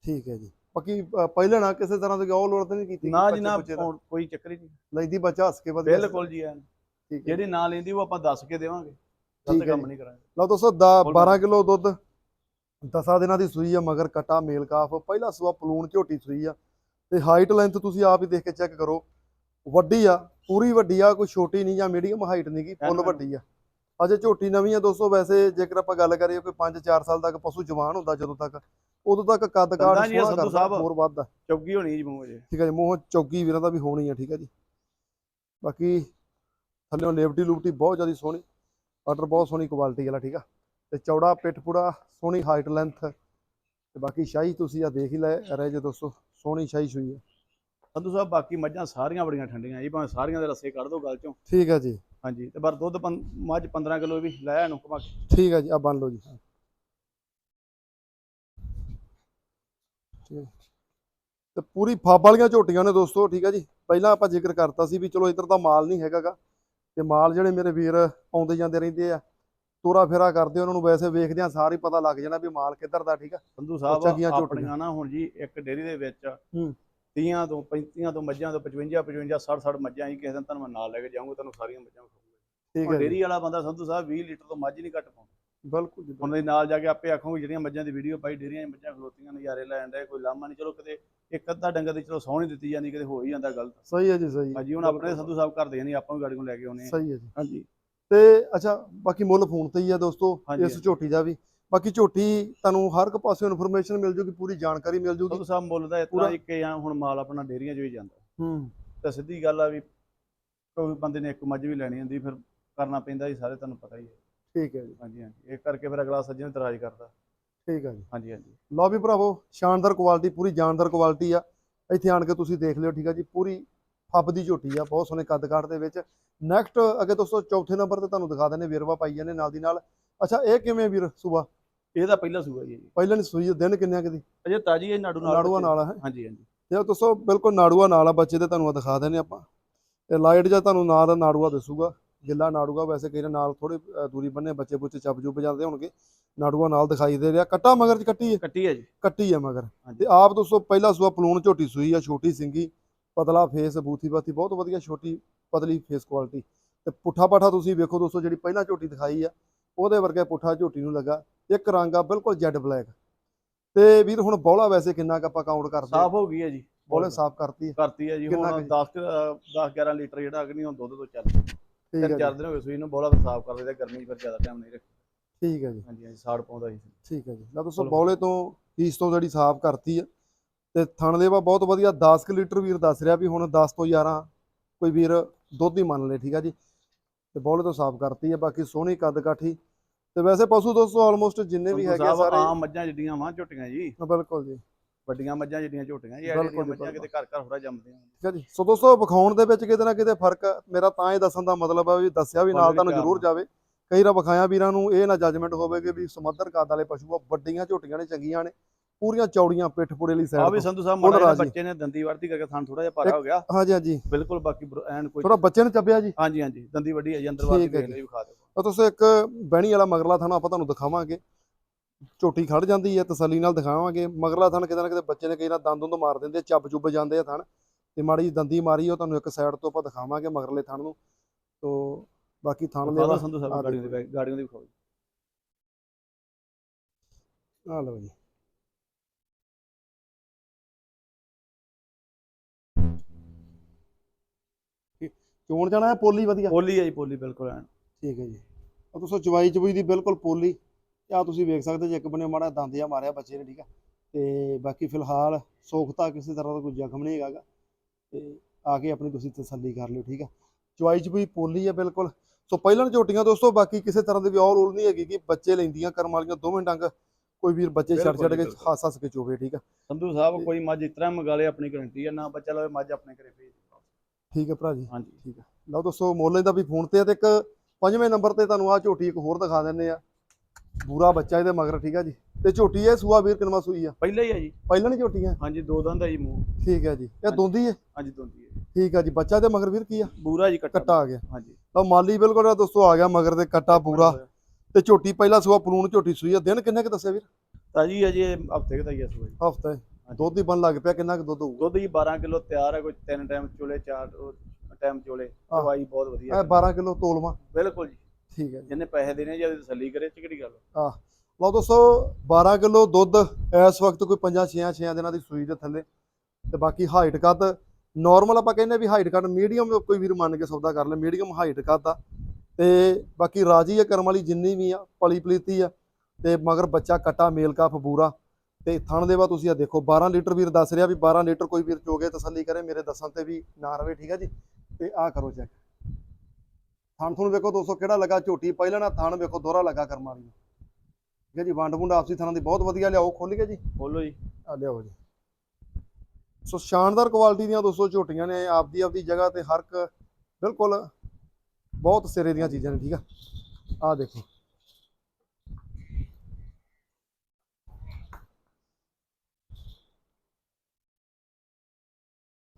ਠੀਕ ਹੈ ਜੀ। ਅ, ਪਹਿਲੇ ਨਾ ਕਿਸੇ ਤਰ੍ਹਾਂ ਦੀ ਗੌਲ ਲੋੜ ਤਾਂ ਨਹੀਂ ਕੀਤੀ ਨਾ ਜੀ ਨਾ ਕੋਈ ਚੱਕਰ ਹੀ ਨਹੀਂ। ਲੈਂਦੀ ਬੱਚਾ ਹੱਸ ਕੇ ਵਧੀਆ। ਬਿਲਕੁਲ ਜੀ ਠੀਕ ਜਿਹੜੀ ਨਾ ਲੈਂਦੀ ਉਹ ਆਪਾਂ ਦੱਸ ਕੇ ਦੇਵਾਂਗੇ। ਠੀਕ ਕੰਮ। ਨਹੀਂ ਕਰਾਂਗੇ। ਲਓ ਦੋਸਤੋ ਦਾ ਬੋਲ 12 ਕਿਲੋ ਦੁੱਧ 10 ਦਿਨਾਂ ਦੀ ਸੂਈ ਆ ਮਗਰ ਕਟਾ ਮੇਲ ਕਾਫ। ਪਹਿਲਾ ਸੂਆ ਪਲੂਣ ਝੋਟੀ ਸੂਈ ਆ ਤੇ ਹਾਈਟ ਲੈਂਥ ਤੁਸੀਂ ਆਪ ਹੀ ਦੇਖ ਕੇ ਚੈੱਕ ਕਰੋ। ਵੱਡੀ ਆ ਪੂਰੀ ਵੱਡੀ ਆ ਕੋਈ ਛੋਟੀ ਨਹੀਂ ਜਾਂ ਮੀਡੀਅਮ ਹਾਈਟ ਨਹੀਂ ਗੀ ਫੁੱਲ। ਵੱਡੀ ਆ। ਅਜੇ ਝੋਟੀ ਨਵੀਂ ਆ ਦੋਸਤੋ ਵੈਸੇ ਜੇਕਰ ਆਪਾਂ ਗੱਲ ਕਰੀਏ ਕੋਈ 5-4 ਸਾਲ ਤੱਕ ਪਸ਼ੂ ਜਵਾਨ ਹੁੰਦਾ ਜਦੋਂ ਤੱਕ ਉਦੋਂ ਤੱਕ ਕੱਦ ਕਾਠ ਸੋਹਣਾ ਕਰਦਾ। ਹੋਰ ਵੱਧਦਾ। ਚੌਗੀ ਹੋਣੀ ਜੀ ਮੂੰਹ ਜੇ ਠੀਕ ਹੈ ਜੀ ਮੂੰਹ ਚੌਗੀ ਵੀਰਾਂ ਦਾ ਵੀ ਹੋਣੀ ਆ ਠੀਕ ਹੈ ਜੀ। ਬਾਕੀ ਥੱਲੇੋਂ ਲੇਵਟੀ ਲੂਪਟੀ ਬਹੁਤ ਜ਼ਿਆਦਾ ਸੋਹਣੀ ਆਰਡਰ ਬਹੁਤ ਸੋਹਣੀ ਕੁਆਲਿਟੀ ਵਾਲਾ ਠੀਕ ਆ। ਤੇ ਚੌੜਾ ਪਿੱਠ ਪੂੜਾ ਸੋਹਣੀ ਹਾਈਟ ਲੈਂਥ ਤੇ ਬਾਕੀ ਸ਼ਾਹੀ ਤੁਸੀਂ ਆ ਦੇਖ ਹੀ ਲੈ ਰਹੇ ਜੇ ਦੋਸਤੋ। ਸੋਹਣੀ ਸ਼ਾਹੀ ਸੂਈ ਹੈ। ਸੰਧੂ ਸਾਹਿਬ ਬਾਕੀ ਮੱਝਾਂ ਸਾਰੀਆਂ ਬੜੀਆਂ ਠੰਡੀਆਂ ਜੀ ਭਾਵੇਂ ਸਾਰੀਆਂ ਦੇ ਰਸੇ ਕੱਢ ਦੋ ਗੱਲ ਚੋਂ। ਠੀਕ ਹੈ ਜੀ। ਹਾਂਜੀ ਤੇ ਪਰ ਦੁੱਧ ਪੰ- ਮੱਝ 15 ਕਿਲੋ ਵੀ ਲੈ ਇਹਨੂੰ ਘੁਮਾ ਕੇ। ਠੀਕ ਹੈ ਜੀ ਆ ਬੰਨ ਲਓ ਜੀ। ਠੀਕ ਹੈ। ਤੇ ਪੂਰੀ ਫੱਬ ਵਾਲੀਆਂ ਝੋਟੀਆਂ ਨੇ ਦੋਸਤੋ ਠੀਕ ਹੈ ਜੀ। ਪਹਿਲਾਂ ਆਪਾਂ ਜ਼ਿਕਰ ਕਰਤਾ ਸੀ ਵੀ ਚਲੋ ਇੱਧਰ ਤਾਂ ਮਾਲ ਨਹੀਂ ਹੈਗਾਗਾ ਤੇ ਮਾਲ ਜਿਹੜੇ ਮੇਰੇ ਵੀਰ ਆਉਂਦੇ ਜਾਂਦੇ ਰਹਿੰਦੇ ਆ ਤੋਰਾ ਫੇਰਾ ਕਰਦੇ ਉਹਨਾਂ ਨੂੰ ਵੈਸੇ ਵੇਖਦਿਆਂ ਸਾਰ ਹੀ ਪਤਾ ਲੱਗ ਜਾਣਾ ਵੀ ਮਾਲ ਕਿੱਧਰ ਦਾ ਠੀਕ ਆ। ਸੰਧੂ ਸਾਹਿਬ। ਆਪਣੀਆਂ ਨਾ ਹੁਣ ਜੀ ਇੱਕ ਡੇਰੀ ਦੇ ਵਿੱਚ ਹੂੰ। 30 ਤੋਂ 35 ਤੋਂ ਮੱਝਾਂ ਤੋਂ 55 55 60 60 ਮੱਝਾਂ ਜੀ ਕਿਸੇ ਦਿਨ ਤੁਹਾਨੂੰ ਮੈਂ ਨਾਲ ਲੈ ਕੇ ਜਾਊਂਗਾ ਤੁਹਾਨੂੰ ਸਾਰੀਆਂ ਮੱਝਾਂ ਵਿਖਾਊਂਗਾ ਠੀਕ ਹੈ ਡੇਰੀ ਵਾਲਾ ਬੰਦਾ ਸੰਧੂ ਸਾਹਿਬ 20 ਲੀਟਰ ਤੋਂ ਮੱਝ ਨਹੀਂ ਘੱਟ ਪਾਉਂਦਾ। ਬਿਲਕੁਲ ਜੀ ਹੁਣ ਦੇ ਨਾਲ ਜਾ ਕੇ ਆਪੇ ਆਖੋਗੇ ਜਿਹੜੀਆਂ ਮੱਝਾਂ ਦੀ ਵੀਡੀਓ ਪਾਈ ਡੇਰੀਆਂ ਦੀਆਂ ਮੱਝਾਂ ਖਲੋਤੀਆਂ ਨਜ਼ਾਰੇ ਲੈਣ ਦੇ ਕੋਈ ਲਾਮਾ ਨਹੀਂ ਚਲੋ ਕਿਤੇ ਇੱਕ ਅੱਧਾ ਡੰਗਰ ਦੀ ਚਲੋ ਸੌਣੀ ਦਿੱਤੀ ਜਾਂਦੀ ਕਿਤੇ ਹੋ ਹੀ ਜਾਂਦਾ ਗਲਤ ਸਹੀ ਹੈ ਜੀ ਸਹੀ ਹੈ। ਹਾਂਜੀ ਹੁਣ ਆਪਣੇ ਸੰਧੂ ਸਾਹਿਬ ਕਰਦੇ ਨਹੀਂ ਆਪਾਂ ਵੀ ਗਾੜੀ ਨੂੰ ਲੈ ਕੇ ਆਉਨੇ ਆ ਸਹੀ ਹੈ ਜੀ। ਹਾਂਜੀ। ਤੇ ਅੱਛਾ ਬਾਕੀ ਮੁੱਲ ਫੋਨ ਤੇ ਹੀ ਆ ਦੋਸਤੋ ਇਸ। ਝੋਟੀ ਦਾ ਵੀ। ਬਾਕੀ ਝੋਟੀ ਤੁਹਾਨੂੰ ਹਰ ਇੱਕ ਪਾਸੇ ਇਨਫੋਰਮੇਸ਼ਨ ਮਿਲ ਜੂਗੀ ਪੂਰੀ ਜਾਣਕਾਰੀ ਮਿਲ ਜੂਗੀ। ਸਾਹਿਬ ਮੁੱਲ ਦਾ ਇਤਨਾ ਇੱਕ ਆ ਹੁਣ ਮਾਲ ਆਪਣਾ ਡੇਰੀਆਂ 'ਚ ਵੀ ਜਾਂਦਾ। ਹੂੰ। ਤਾਂ ਸਿੱਧੀ ਗੱਲ ਆ ਵੀ ਕੋਈ ਬੰਦੇ ਨੇ ਇੱਕ ਮੱਝ ਵੀ ਲੈਣੀ ਹੁੰਦੀ ਫਿਰ ਕਰਨਾ ਪੈਂਦਾ ਜੀ ਸਾਰੇ ਤੁਹਾਨੂੰ ਪਤਾ ਹੀ ਹੈ। ਠੀਕ ਹੈ ਜੀ। ਹਾਂਜੀ ਹਾਂਜੀ। ਇਹ ਕਰਕੇ ਫਿਰ ਅਗਲਾ ਸੱਜਣ ਇਤਰਾਜ਼ ਕਰਦਾ। ਠੀਕ ਹੈ ਜੀ। ਹਾਂਜੀ ਹਾਂਜੀ। ਲਓ ਵੀ ਭਰਾਵੋ ਸ਼ਾਨਦਾਰ ਕੁਆਲਿਟੀ ਪੂਰੀ ਜਾਨਦਾਰ ਕੁਆਲਿਟੀ ਆ। ਇੱਥੇ ਆਣ ਕੇ ਤੁਸੀਂ ਦੇਖ ਲਿਓ ਠੀਕ ਆ ਜੀ ਪੂਰੀ ਫੱਬ ਦੀ ਝੋਟੀ ਆ ਬਹੁਤ ਸੋਹਣੇ ਕੱਦ ਕਾਠ ਦੇ ਵਿੱਚ। ਨੈਕਸਟ ਅੱਗੇ ਦੋਸਤੋ ਚੌਥੇ ਨੰਬਰ ਤੇ ਤੁਹਾਨੂੰ ਦਿਖਾ ਦਿੰਦੇ ਵੇਰਵਾ ਪਾਈ ਜਾਂਦੇ ਨਾਲ ਦੀ ਨਾਲ। ਅੱਛਾ ਇਹ ਕਿਵੇਂ ਵੀਰ ਸੁਬਾ? ਇਹਦਾ ਪਹਿਲਾ ਸੂਆ ਜੀ। ਪਹਿਲਾਂ ਨਹੀਂ ਸੂਈ ਦਿਨ ਕਿੰਨਿਆਂ ਕਿਦੀ ਅਜੇ ਤਾਜੀ ਇਹ ਨਾੜੂ ਨਾਲ ਨਾੜੂਆ ਨਾਲ ਹੈ? ਹਾਂਜੀ ਹਾਂਜੀ। ਤੇ ਦੋਸਤੋ ਬਿਲਕੁਲ ਨਾੜੂਆ ਨਾਲ ਆ ਬੱਚੇ ਦੇ ਤੁਹਾਨੂੰ ਦਿਖਾ ਦਿੰਦੇ ਆਪਾਂ। ਤੇ ਲਾਈਟ ਜਾਂ ਤੁਹਾਨੂੰ ਨਾਂ ਦਾ ਨਾੜੂਆ ਦੱਸੂਗਾ। ਗਿੱਲਾ ਨਾੜੂਆ ਵੈਸੇ ਕਈ ਨਾਲ ਥੋੜੇ ਦੂਰੀ ਬੰਨੇ ਬੱਚੇ ਬੁੱਚੇ ਚੱਪ ਚੁੱਪ ਜਾਂਦੇ ਹੋਣਗੇ। ਨਾੜੂਆ ਨਾਲ ਦਿਖਾਈ ਦੇ ਰਿਹਾ। ਕੱਟਾ ਮਗਰ ਚ ਕੱਟੀ ਹੈ? ਕੱਟੀ ਹੈ ਜੀ। ਕੱਟੀ ਹੈ ਮਗਰ। ਤੇ ਆਪ ਦੋਸਤੋ ਪਹਿਲਾ ਸੂਆ ਪਲੂਣ ਝੋਟੀ ਸੂਈ ਆ ਛੋਟੀ ਸਿੰਗੀ। ਪਤਲਾ ਫੇਸ ਬੂਥੀ ਬਾਤੀ ਬਹੁਤ ਵਧੀਆ ਛੋਟੀ ਪਤਲੀ ਫੇਸ ਕੁਆਲਿਟੀ ਤੇ ਪੁੱਠਾ ਪਾਠਾ ਤੁਸੀਂ ਵੇਖੋ ਦੋਸਤੋ ਜਿਹੜੀ ਪਹਿਲਾਂ ਝੋਟੀ ਦਿਖਾਈ ਆ ਉਹਦੇ ਵਰਗਾ ਪੁੱਠਾ ਝੋਟੀ ਨੂੰ ਲੱਗਾ। ਇੱਕ ਰੰਗ ਆ ਬਿਲਕੁਲ ਜੈਡ ਬਲੈਕ ਤੇ ਵੀਰ ਹੁਣ ਬੌਲਾ ਵੈਸੇ ਕਿੰਨਾ ਕੁ ਆਪਾਂ ਕਾਊਂਟ ਕਰਦੇ ਸਾਫ਼ ਹੋ ਗਈ ਹੈ ਜੀ ਬੌਲੇ ਸਾਫ਼ ਕਰਤੀ ਹੈ। ਕਰਤੀ ਹੈ ਜੀ ਹੁਣ ਕੁ? 10 10 11 ਲੀਟਰ ਜਿਹੜਾ ਅਗਨੀ ਹੁਣ ਦੁੱਧ ਤੋਂ ਚੱਲ ਹੈ ਚਾਰ ਜੀ। ਦਿਨ ਹੋ ਗਏ ਸੂਈ ਨੂੰ ਬੋਲਾ ਤਾਂ ਸਾਫ਼ ਕਰ ਦਿੰਦੇ ਗਰਮੀ ਫਿਰ ਜ਼ਿਆਦਾ ਟਾਈਮ ਨਹੀਂ ਰੱਖੀ। ਠੀਕ ਹੈ ਜੀ। ਹਾਂਜੀ ਹਾਂਜੀ ਸਾੜ ਪਾਉਂਦਾ ਸੀ। ਠੀਕ ਹੈ ਜੀ। ਲਓ ਦੋਸਤੋ। ਬੌਲੇ। ਤੋਂ ਈਸ ਤੋਂ ਜਿਹੜੀ ਸਾਫ਼ ਕਰਤੀ ਆ ਤੇ ਥਣ ਦੇਵਾ ਬਹੁਤ ਵਧੀਆ 10 ਕੁ ਲੀਟਰ ਵੀਰ ਦੱਸ ਰਿਹਾ ਵੀ ਹੁਣ 10 ਤੋਂ 11 ਕੋਈ ਵੀਰ ਦੁੱਧ ਹੀ ਮੰਨ ਲੇ ਠੀਕ ਆ ਜੀ। ਤੇ ਬੌਲੇ ਤੋਂ ਸਾਫ਼ ਕਰਤੀ ਆ ਬਾਕੀ ਸੋਹਣੀ ਕੱਦ ਕਾਠੀ। ਤੇ ਵੈਸੇ ਪਸ਼ੂ ਦੋਸਤੋ ਆਲਮੋਸਟ ਜਿੰਨੇ ਵੀ ਹੈਗੇ ਆ ਸਾਰੇ ਆਮ ਮੱਝਾਂ ਜਿੱਡੀਆਂ ਵਾਂ ਝੋਟੀਆਂ ਜੀ। ਹਾਂ, ਬਿਲਕੁਲ ਜੀ। ਵੱਡੀਆਂ ਮੱਝਾਂ ਜਿੱਡੀਆਂ ਝੋਟੀਆਂ ਜੀ ਬਿਲਕੁਲ ਜਿਹੜੀਆਂ ਜੀ, ਮੱਝਾਂ ਕਿਤੇ ਘਰ ਘਰ ਹੋਰਾ ਜੰਮਦੀਆਂ ਠੀਕ ਹੈ ਜੀ। ਸੋ ਦੋਸਤੋ ਵਿਖਾਉਣ ਦੇ ਵਿੱਚ ਕਿਤੇ ਨਾ ਕਿਤੇ ਫ਼ਰਕ ਆ। ਮੇਰਾ ਤਾਂ ਇਹ ਦੱਸਣ ਦਾ ਮਤਲਬ ਆ ਵੀ ਦੱਸਿਆ ਵੀ ਨਾਲ ਤੁਹਾਨੂੰ ਜ਼ਰੂਰ। ਜਾਵੇ। ਕਈ ਵਾਰ ਵਿਖਾਇਆ ਵੀਰਾਂ ਨੂੰ ਇਹ ਨਾ ਜੱਜਮੈਂਟ ਹੋਵੇਗੀ ਵੀ ਸਮੁੰਦਰ ਕੱਦ ਵਾਲੇ ਪਸ਼ੂ ਆ ਵੱਡੀਆਂ ਝੋਟੀਆਂ ਨੇ ਚੰਗੀਆਂ ਨੇ। ਪੂਰੀਆਂ ਚੌੜੀਆਂ ਪਿੱਠ ਪੁੜੇ ਲਈ ਆ ਵੀ ਸਾਈਡ ਸੰਧੂ ਸਾਹਿਬ ਮਾੜਾ। ਬੱਚੇ ਨੇ ਦੰਦੀ ਵੜਤੀ ਕਰਕੇ ਥਣ ਥੋੜਾ ਜਿਹਾ ਭਾਰਾ ਹੋ ਗਿਆ। ਹਾਂਜੀ ਹਾਂਜੀ। ਬਿਲਕੁਲ ਬਾਕੀ ਐਨ ਕੋਈ ਥੋੜਾ ਬੱਚੇ ਨੇ ਚੱਬਿਆ ਜੀ। ਹਾਂਜੀ ਹਾਂਜੀ। ਦੰਦੀ ਵੱਡੀ ਹੈ ਜੀ ਅੰਦਰ ਵਾਲੀ ਜੀ। ਲਈ ਵਿਖਾ ਦਿਓ। ਤਾਂ ਤੁਸੀਂ ਇੱਕ ਬਹਿਣੀ ਵਾਲਾ ਮਗਰਲਾ ਥਣ ਆਪਾਂ ਤੁਹਾਨੂੰ ਦਿਖਾਵਾਂਗੇ। ਝੋਟੀ ਖੜ ਜਾਂਦੀ ਹੈ ਤਸੱਲੀ ਨਾਲ ਦਿਖਾਵਾਂਗੇ। ਮਗਰਲਾ ਥਣ ਕਿਤੇ ਨਾ ਕਿਤੇ ਬੱਚੇ ਨੇ ਕਈ ਨਾਲ ਦੰਦ ਦੁੰਦ ਮਾਰ ਦਿੰਦੇ ਚੱਬ ਚੁੱਬ ਜਾਂਦੇ ਆ ਥਣ। ਤੇ ਮਾੜੀ ਜਿਹੀ ਦੰਦੀ ਮਾਰੀ ਉਹ ਤੁਹਾਨੂੰ ਇੱਕ ਸਾਈਡ ਤੋਂ ਆਪਾਂ ਦਿਖਾਵਾਂਗੇ ਮਗਰਲੇ ਥਣ ਨੂੰ। ਤੋਂ ਬਾਕੀ ਥਣ ਦੇ ਸੰਧੂ ਸਾਹਿਬ ਗਾੜੀਆਂ ਦੇਖੋ। ਦੀ ਗਾੜੀਆਂ ਦੀ ਵਿਖਾਓ ਆ ਲਓ ਜੀ। ਚੋਣ ਜਾਣਾ ਹੈ ਪੋਲੀ ਵਧੀਆ? ਪੋਲੀ ਹੈ ਜੀ ਪੋਲੀ ਬਿਲਕੁਲ ਐਨ। ਠੀਕ ਹੈ ਜੀ। ਉਹ ਤੁਸੀਂ ਚਵਾਈ ਚਬੂਈ ਦੀ ਬਿਲਕੁਲ ਪੋਲੀ। ਆ ਤੁਸੀਂ ਵੇਖ ਸਕਦੇ ਜੇ ਇੱਕ ਬੰਨੇ ਮਾੜਾ ਦੰਦਿਆ ਮਾਰਿਆ ਬੱਚੇ ਨੇ ਠੀਕ ਆ। ਤੇ ਬਾਕੀ ਫਿਲਹਾਲ ਸੋਖਤਾ ਕਿਸੇ ਤਰ੍ਹਾਂ ਦਾ ਕੋਈ ਜ਼ਖਮ ਨਹੀਂ ਹੈਗਾਗਾ ਤੇ ਆ ਕੇ ਆਪਣੀ ਤੁਸੀਂ ਤਸੱਲੀ ਕਰ ਲਿਓ ਠੀਕ ਆ। ਚਵਾਈ ਚਬੂਈ ਪੋਲੀ ਆ ਬਿਲਕੁਲ। ਸੋ ਪਹਿਲਾਂ ਝੋਟੀਆਂ ਦੋਸਤੋ ਬਾਕੀ ਕਿਸੇ ਤਰ੍ਹਾਂ ਦੀ ਵੀ ਔਲ ਔਲ ਨਹੀਂ ਹੈਗੀ ਕਿ ਬੱਚੇ ਲੈਂਦੀਆਂ ਕਰਮ ਵਾਲੀਆਂ ਦੋਵੇਂ ਡੰਗ ਕੋਈ ਵੀਰ ਬੱਚੇ ਛੱਡ ਛੱਡ ਕੇ। ਹੱਸ ਹੱਸ ਕੇ ਚੋਵੇ ਠੀਕ ਆ। ਸੰਧੂ ਸਾਹਿਬ ਕੋਈ ਮੱਝ ਇਸ ਤਰ੍ਹਾਂ ਮੰਗਾ ਲੇ ਆਪਣੀ ਗਰੰਟੀ ਹੈ ਨਾ ਬੱਚਾ ਲਵੇ ਮੱਝ ਆਪਣੇ ਘਰੇ ਭੇਜ। ਠੀਕ ਹੈ ਭਰਾ ਜੀ। ਹਾਂਜੀ। ਲਓ ਦੋਸਤੋ ਮੋਲੇ ਦਾ ਵੀ ਫੋਨ ਤੇ ਆ ਤੇ ਇੱਕ ਪੰਜਵੇਂ ਨੰਬਰ ਤੇ ਤੁਹਾਨੂੰ ਆ ਝੋਟੀ ਇੱਕ ਹੋਰ ਦਿਖਾ ਦਿੰਨੇ ਆ। ਬੂਰਾ ਬੱਚਾ ਇਹਦੇ ਮਗਰ ਠੀਕ ਆ ਜੀ। ਤੇ ਝੋਟੀ ਇਹ ਸੂਆ ਵੀਰ ਕਿਨਵਾ ਸੂਈ ਆ? ਪਹਿਲਾਂ ਹੀ ਹੈ ਜੀ। ਪਹਿਲਾਂ ਨਹੀਂ ਝੋਟੀਆਂ? ਹਾਂਜੀ ਦੋ ਦੰਦ ਹੈ ਜੀ ਮੂੰਹ। ਠੀਕ ਹੈ ਜੀ। ਇਹ। ਦੋਂਦੀ ਹੈ ਹਾਂਜੀ ਦੋਂਦੀ ਹੈ ਠੀਕ ਆ ਜੀ। ਬੱਚਾ ਤੇ ਮਗਰ ਵੀਰ ਕੀ ਆ? ਬੂਰਾ ਜੀ ਕੱਟਾ। ਆ ਗਿਆ। ਹਾਂਜੀ। ਤਾਂ ਮਾਲੀ ਬਿਲਕੁਲ ਆ ਦੋਸਤੋ ਆ ਗਿਆ ਮਗਰ ਤੇ ਕੱਟਾ ਪੂਰਾ। ਤੇ ਝੋਟੀ ਪਹਿਲਾ ਸੂਆ ਪਲੂਣ ਝੋਟੀ ਸੂਈ ਆ। ਦਿਨ ਕਿੰਨੇ ਕ ਦੱਸਿਆ ਵੀਰ? ਹੈ ਜੀ ਹਫ਼ਤੇ ਦਾ ਹੀ ਹੈ ਸੂਆ ਜੀ। ਹਫਤਾ। ਦੁੱਧ ਹੀ ਬਣ ਲੱਗ ਪਿਆ ਕਿੰਨਾ ਕੁ ਦੁੱਧ ਹੋਊਗਾ? ਦੁੱਧ ਹੀ 12 ਕਿਲੋ ਤਿਆਰ ਹੈ ਕੋਈ ਤਿੰਨ ਟਾਈਮ ਚੋਲੇ ਚਾਰ ਟਾਈਮ ਚੋਲੇ। ਦਵਾਈ ਬਹੁਤ ਵਧੀਆ। ਇਹ 12 ਕਿਲੋ ਤੋਲਵਾ। ਬਿਲਕੁਲ ਜੀ। ਠੀਕ ਹੈ ਜੀ। ਜਿੰਨੇ ਪੈਸੇ ਦੇਣੇ ਜਾਂ ਤਸੱਲੀ ਕਰੇ ਚ ਕਿਹੜੀ ਗੱਲ ਲਓ ਦੋਸਤੋ 12 ਕਿਲੋ ਦੁੱਧ ਇਸ ਵਕਤ ਕੋਈ 5 6 6 ਦਿਨਾਂ ਦੀ ਸੂਈ ਦੇ ਥੱਲੇ। ਤੇ ਬਾਕੀ ਹਾਈਟ ਕੱਦ ਨਾਰਮਲ ਆਪਾਂ ਕਹਿੰਦੇ ਵੀ ਹਾਈਟ ਕੱਦ ਮੀਡੀਅਮ ਕੋਈ ਵੀਰ ਮੰਨ ਕੇ ਸੌਦਾ ਕਰ ਲੈ ਮੀਡੀਅਮ ਹਾਈਟ ਕੱਦ ਆ। ਤੇ ਬਾਕੀ ਰਾਜੀ ਆ ਕਰਮ ਵਾਲੀ ਜਿੰਨੀ ਵੀ ਆ ਪਲੀ ਪਲੀਤੀ ਆ। ਤੇ ਮਗਰ ਬੱਚਾ ਕਟਾ ਮੇਲ ਕਾਫ ਬੂਰਾ। ਤੇ ਥਣ ਦੇ ਵਾ ਤੁਸੀਂ ਆ ਦੇਖੋ 12 ਲੀਟਰ ਵੀਰ ਦੱਸ ਰਿਹਾ ਵੀ 12 ਲੀਟਰ ਕੋਈ ਵੀਰ ਚੋਗੇ ਤਸੱਲੀ ਕਰੇ ਮੇਰੇ ਦੱਸਣ ਤੇ ਵੀ ਨਾ ਰਵੇ ਠੀਕ ਆ ਜੀ? ਤੇ ਆ ਕਰੋ ਚੈੱਕ ਥਣ ਤੁਹਾਨੂੰ ਵੇਖੋ ਦੋਸਤੋ ਕਿਹੜਾ ਲੱਗਾ? ਝੋਟੀ ਪਹਿਲਾਂ ਨਾ ਥਣ ਵੇਖੋ ਦੋਹਰਾ ਲੱਗਾ ਕਰਮ ਵਾਲੀ। ਠੀਕ ਹੈ ਜੀ ਵੰਡ ਵੁੰਡ ਆਪਸੀ ਥਾਂ ਦੀ ਬਹੁਤ ਵਧੀਆ ਲਿਆਓ ਖੋਲ ਕੇ ਜੀ? ਬੋਲੋ ਜੀ। ਆ ਲਿਆਓ ਜੀ। ਸੋ ਸ਼ਾਨਦਾਰ ਕੁਆਲਿਟੀ ਦੀਆਂ ਦੋਸਤੋ ਝੋਟੀਆਂ ਨੇ ਆਪਦੀ ਆਪਦੀ ਜਗ੍ਹਾ ਤੇ ਹਰ ਇੱਕ ਬਿਲਕੁਲ ਬਹੁਤ ਸਿਰੇ ਦੀਆਂ ਚੀਜ਼ਾਂ ਨੇ ਠੀਕ ਆ? ਆ ਦੇਖੋ।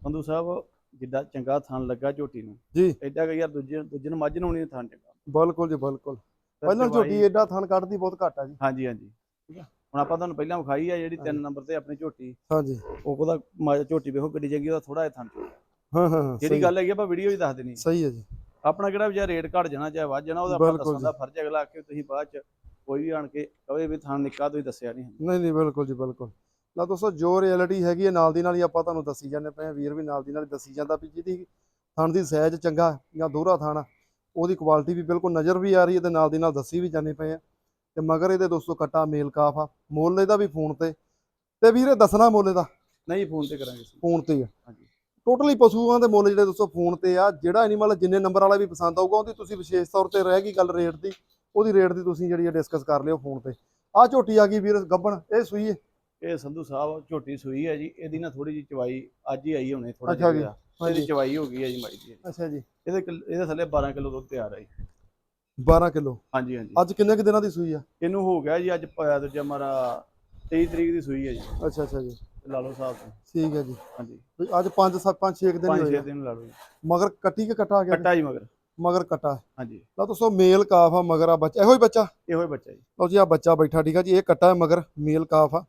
ਸੰਧੂ ਸਾਹਿਬ ਜਿੱਦਾਂ ਚੰਗਾ ਥਣ ਲੱਗਾ ਝੋਟੀ ਨੂੰ ਜੀ। ਐਡਾ ਕਿ ਯਾਰ ਦੂਜੇ ਦੂਜੇ ਨੂੰ ਮੱਝ ਨੂੰ ਨਹੀਂ ਥਣ ਚੰਗਾ। ਬਿਲਕੁਲ ਜੀ ਬਿਲਕੁਲ। ਪਹਿਲਾਂ ਝੋਟੀ ਐਡਾ ਥਣ ਕੱਢਦੀ ਬਹੁਤ ਘੱਟ ਆ ਜੀ। ਹਾਂਜੀ ਹਾਂਜੀ। ਹੁਣ ਆਪਾਂ ਤੁਹਾਨੂੰ ਪਹਿਲਾਂ ਵਿਖਾਈ ਆ ਜਿਹੜੀ ਤਿੰਨ ਨੰਬਰ ਤੇ ਆਪਣੀ ਝੋਟੀ। ਹਾਂਜੀ। ਉਹ ਉਹਦਾ ਝੋਟੀ ਵੇਖੋ ਕਿੱਡੀ ਚੰਗੀ ਉਹਦਾ ਥੋੜਾ ਜਿਹਾ ਥਣ ਚੋਇਆ ਹਾਂ ਹਾਂ ਹਾਂ ਜਿਹੜੀ ਗੱਲ ਹੈਗੀ ਆਪਾਂ ਵੀਡੀਓ 'ਚ ਦੱਸ ਦੇਣੀ ਸਹੀ ਹੈ ਜੀ। ਆਪਣਾ ਕਿਹੜਾ ਵਿਚਾਰ ਰੇਟ ਘਟ ਜਾਣਾ ਚਾਹੇ ਵੱਧ ਜਾਣਾ ਉਹਦਾ ਆਪਾਂ ਦੱਸਣ ਦਾ ਫਰਜ਼ ਅਗਲਾ ਕਿ ਤੁਸੀਂ ਬਾਅਦ 'ਚ ਕੋਈ ਵੀ ਆਣ ਕੇ ਕਵੇ ਵੀ ਥਣ ਨਿੱਕਾ ਤੁਸੀਂ ਦੱਸਿਆ ਨਹੀਂ। ਨਹੀਂ ਨਹੀਂ ਬਿਲਕੁਲ ਜੀ ਬਿਲਕੁਲ। ਲਓ ਦੋਸਤੋ ਜੋ ਰਿਐਲਿਟੀ ਹੈਗੀ ਹੈ ਨਾਲ ਦੀ ਨਾਲ ਹੀ ਆਪਾਂ ਤੁਹਾਨੂੰ ਦੱਸੀ ਜਾਂਦੇ ਪਏ ਹਾਂ ਵੀਰ ਵੀ ਨਾਲ ਦੀ ਨਾਲ ਹੀ ਦੱਸੀ ਜਾਂਦਾ ਵੀ ਜਿਹਦੀ ਥਣ ਦੀ ਸਾਈਜ਼ ਚੰਗਾ ਜਾਂ ਦੋਹਰਾ ਥਣ ਆ, ਉਹਦੀ ਕੁਆਲਿਟੀ ਵੀ ਬਿਲਕੁਲ ਨਜ਼ਰ ਵੀ ਆ ਰਹੀ ਹੈ ਤੇ ਨਾਲ ਦੀ ਨਾਲ ਦੱਸੀ ਵੀ ਜਾਂਦੇ ਪਏ ਆ ਤੇ ਮਗਰ ਇਹਦੇ ਦੋਸਤੋ ਕੱਟਾ ਮੇਲ ਕਾਫ ਆ ਮੁੱਲ ਇਹਦਾ ਵੀ ਫੋਨ ਤੇ। ਤੇ ਵੀਰੇ ਦੱਸਣਾ ਮੁੱਲ ਇਹਦਾ? ਨਹੀਂ ਫੋਨ ਤੇ ਕਰਾਂਗੇ। ਫੋਨ ਤੇ ਹੀ ਆ। ਹਾਂਜੀ। ਟੋਟਲੀ ਪਸ਼ੂਆਂ ਦੇ ਮੁੱਲ ਜਿਹੜੇ ਦੋਸਤੋ ਫੋਨ ਤੇ ਆ ਜਿਹੜਾ ਐਨੀਮਲ ਜਿੰਨੇ ਨੰਬਰ ਵਾਲਾ ਵੀ ਪਸੰਦ ਆਊਗਾ ਉਹਦੀ ਤੁਸੀਂ ਵਿਸ਼ੇਸ਼ ਤੌਰ ਤੇ ਰਹਿ ਗਈ ਗੱਲ ਰੇਟ ਦੀ ਉਹਦੀ ਰੇਟ ਦੀ ਤੁਸੀਂ ਜਿਹੜੀ ਡਿਸਕਸ ਕਰ ਲਿਓ ਫੋਨ ਤੇ। ਆ ਝੋਟੀ ਆ ਗਈ ਵੀਰ ਗੱਬਣ ਇਹ ਸੂਈ ਹੈ ਇਹ ਸੰਧੂ ਸਾਹਿਬ ਝੋਟੀ ਸੂਈ ਹੈ ਜੀ ਇਹਦੀ ਨਾ ਥੋੜੀ ਜਿਹੀ ਚਵਾਈ ਅੱਜ ਹੀ ਆਈ ਹੁਣੇ ਥੋੜਾ ਅੱਛਾ ਜੀ, ਜਿਹਾ। ਇਹਦੀ ਚਵਾਈ ਹੋ ਗਈ ਹੈ ਜੀ ਮਾਈ ਦੀ ਅੱਛਾ ਜੀ। ਇਹਦੇ ਕਿੱਲ- ਇਹਦੇ ਥੱਲੇ 12 ਕਿਲੋ ਦੁੱਧ ਤਿਆਰ ਹੈ ਜੀ। 12 ਕਿਲੋ? ਹਾਂਜੀ ਹਾਂਜੀ। ਅੱਜ ਕਿੰਨੇ ਕੁ ਦਿਨਾਂ ਦੀ ਸੂਈ ਆ? ਇਹਨੂੰ ਹੋ ਗਿਆ ਜੀ ਅੱਜ ਪਾਇਆ ਦੂਜਾ ਮਾਰਾ 23 ਤਰੀਕ ਦੀ ਸੂਈ ਹੈ ਜੀ। ਅੱਛਾ ਅੱਛਾ ਜੀ। ਲਾਲੋ ਸਾਹਿਬ ਤੋਂ ਠੀਕ ਹੈ ਜੀ। ਹਾਂਜੀ। ਵੀ ਅੱਜ 5 7 5 6 ਦਿਨ ਹੀ 5 ਹੋਏ 6 ਆ। ਦਿਨ ਲਾ ਲਓ ਜੀ। ਮਗਰ ਕੱਟੀ ਕੇ ਕੱਟਾ ਆ ਗਿਆ? ਜੀ? ਕੱਟਾ ਜੀ ਮਗਰ। ਮਗਰ ਕੱਟਾ। ਹਾਂਜੀ। ਲਓ ਦੋਸਤੋ ਮੇਲ ਕਾਫ ਆ ਮਗਰ ਆ ਬੱਚਾ। ਇਹੋ ਹੀ ਬੱਚਾ? ਇਹੋ ਹੀ ਬੱਚਾ ਜੀ। ਲਓ ਜੀ ਆ ਬੱਚਾ ਬੈਠਾ ਠੀਕ ਆ ਜੀ। ਇਹ ਕੱਟਾ ਹੈ ਮਗਰ ਮੇਲ ਕਾਫ ਆ।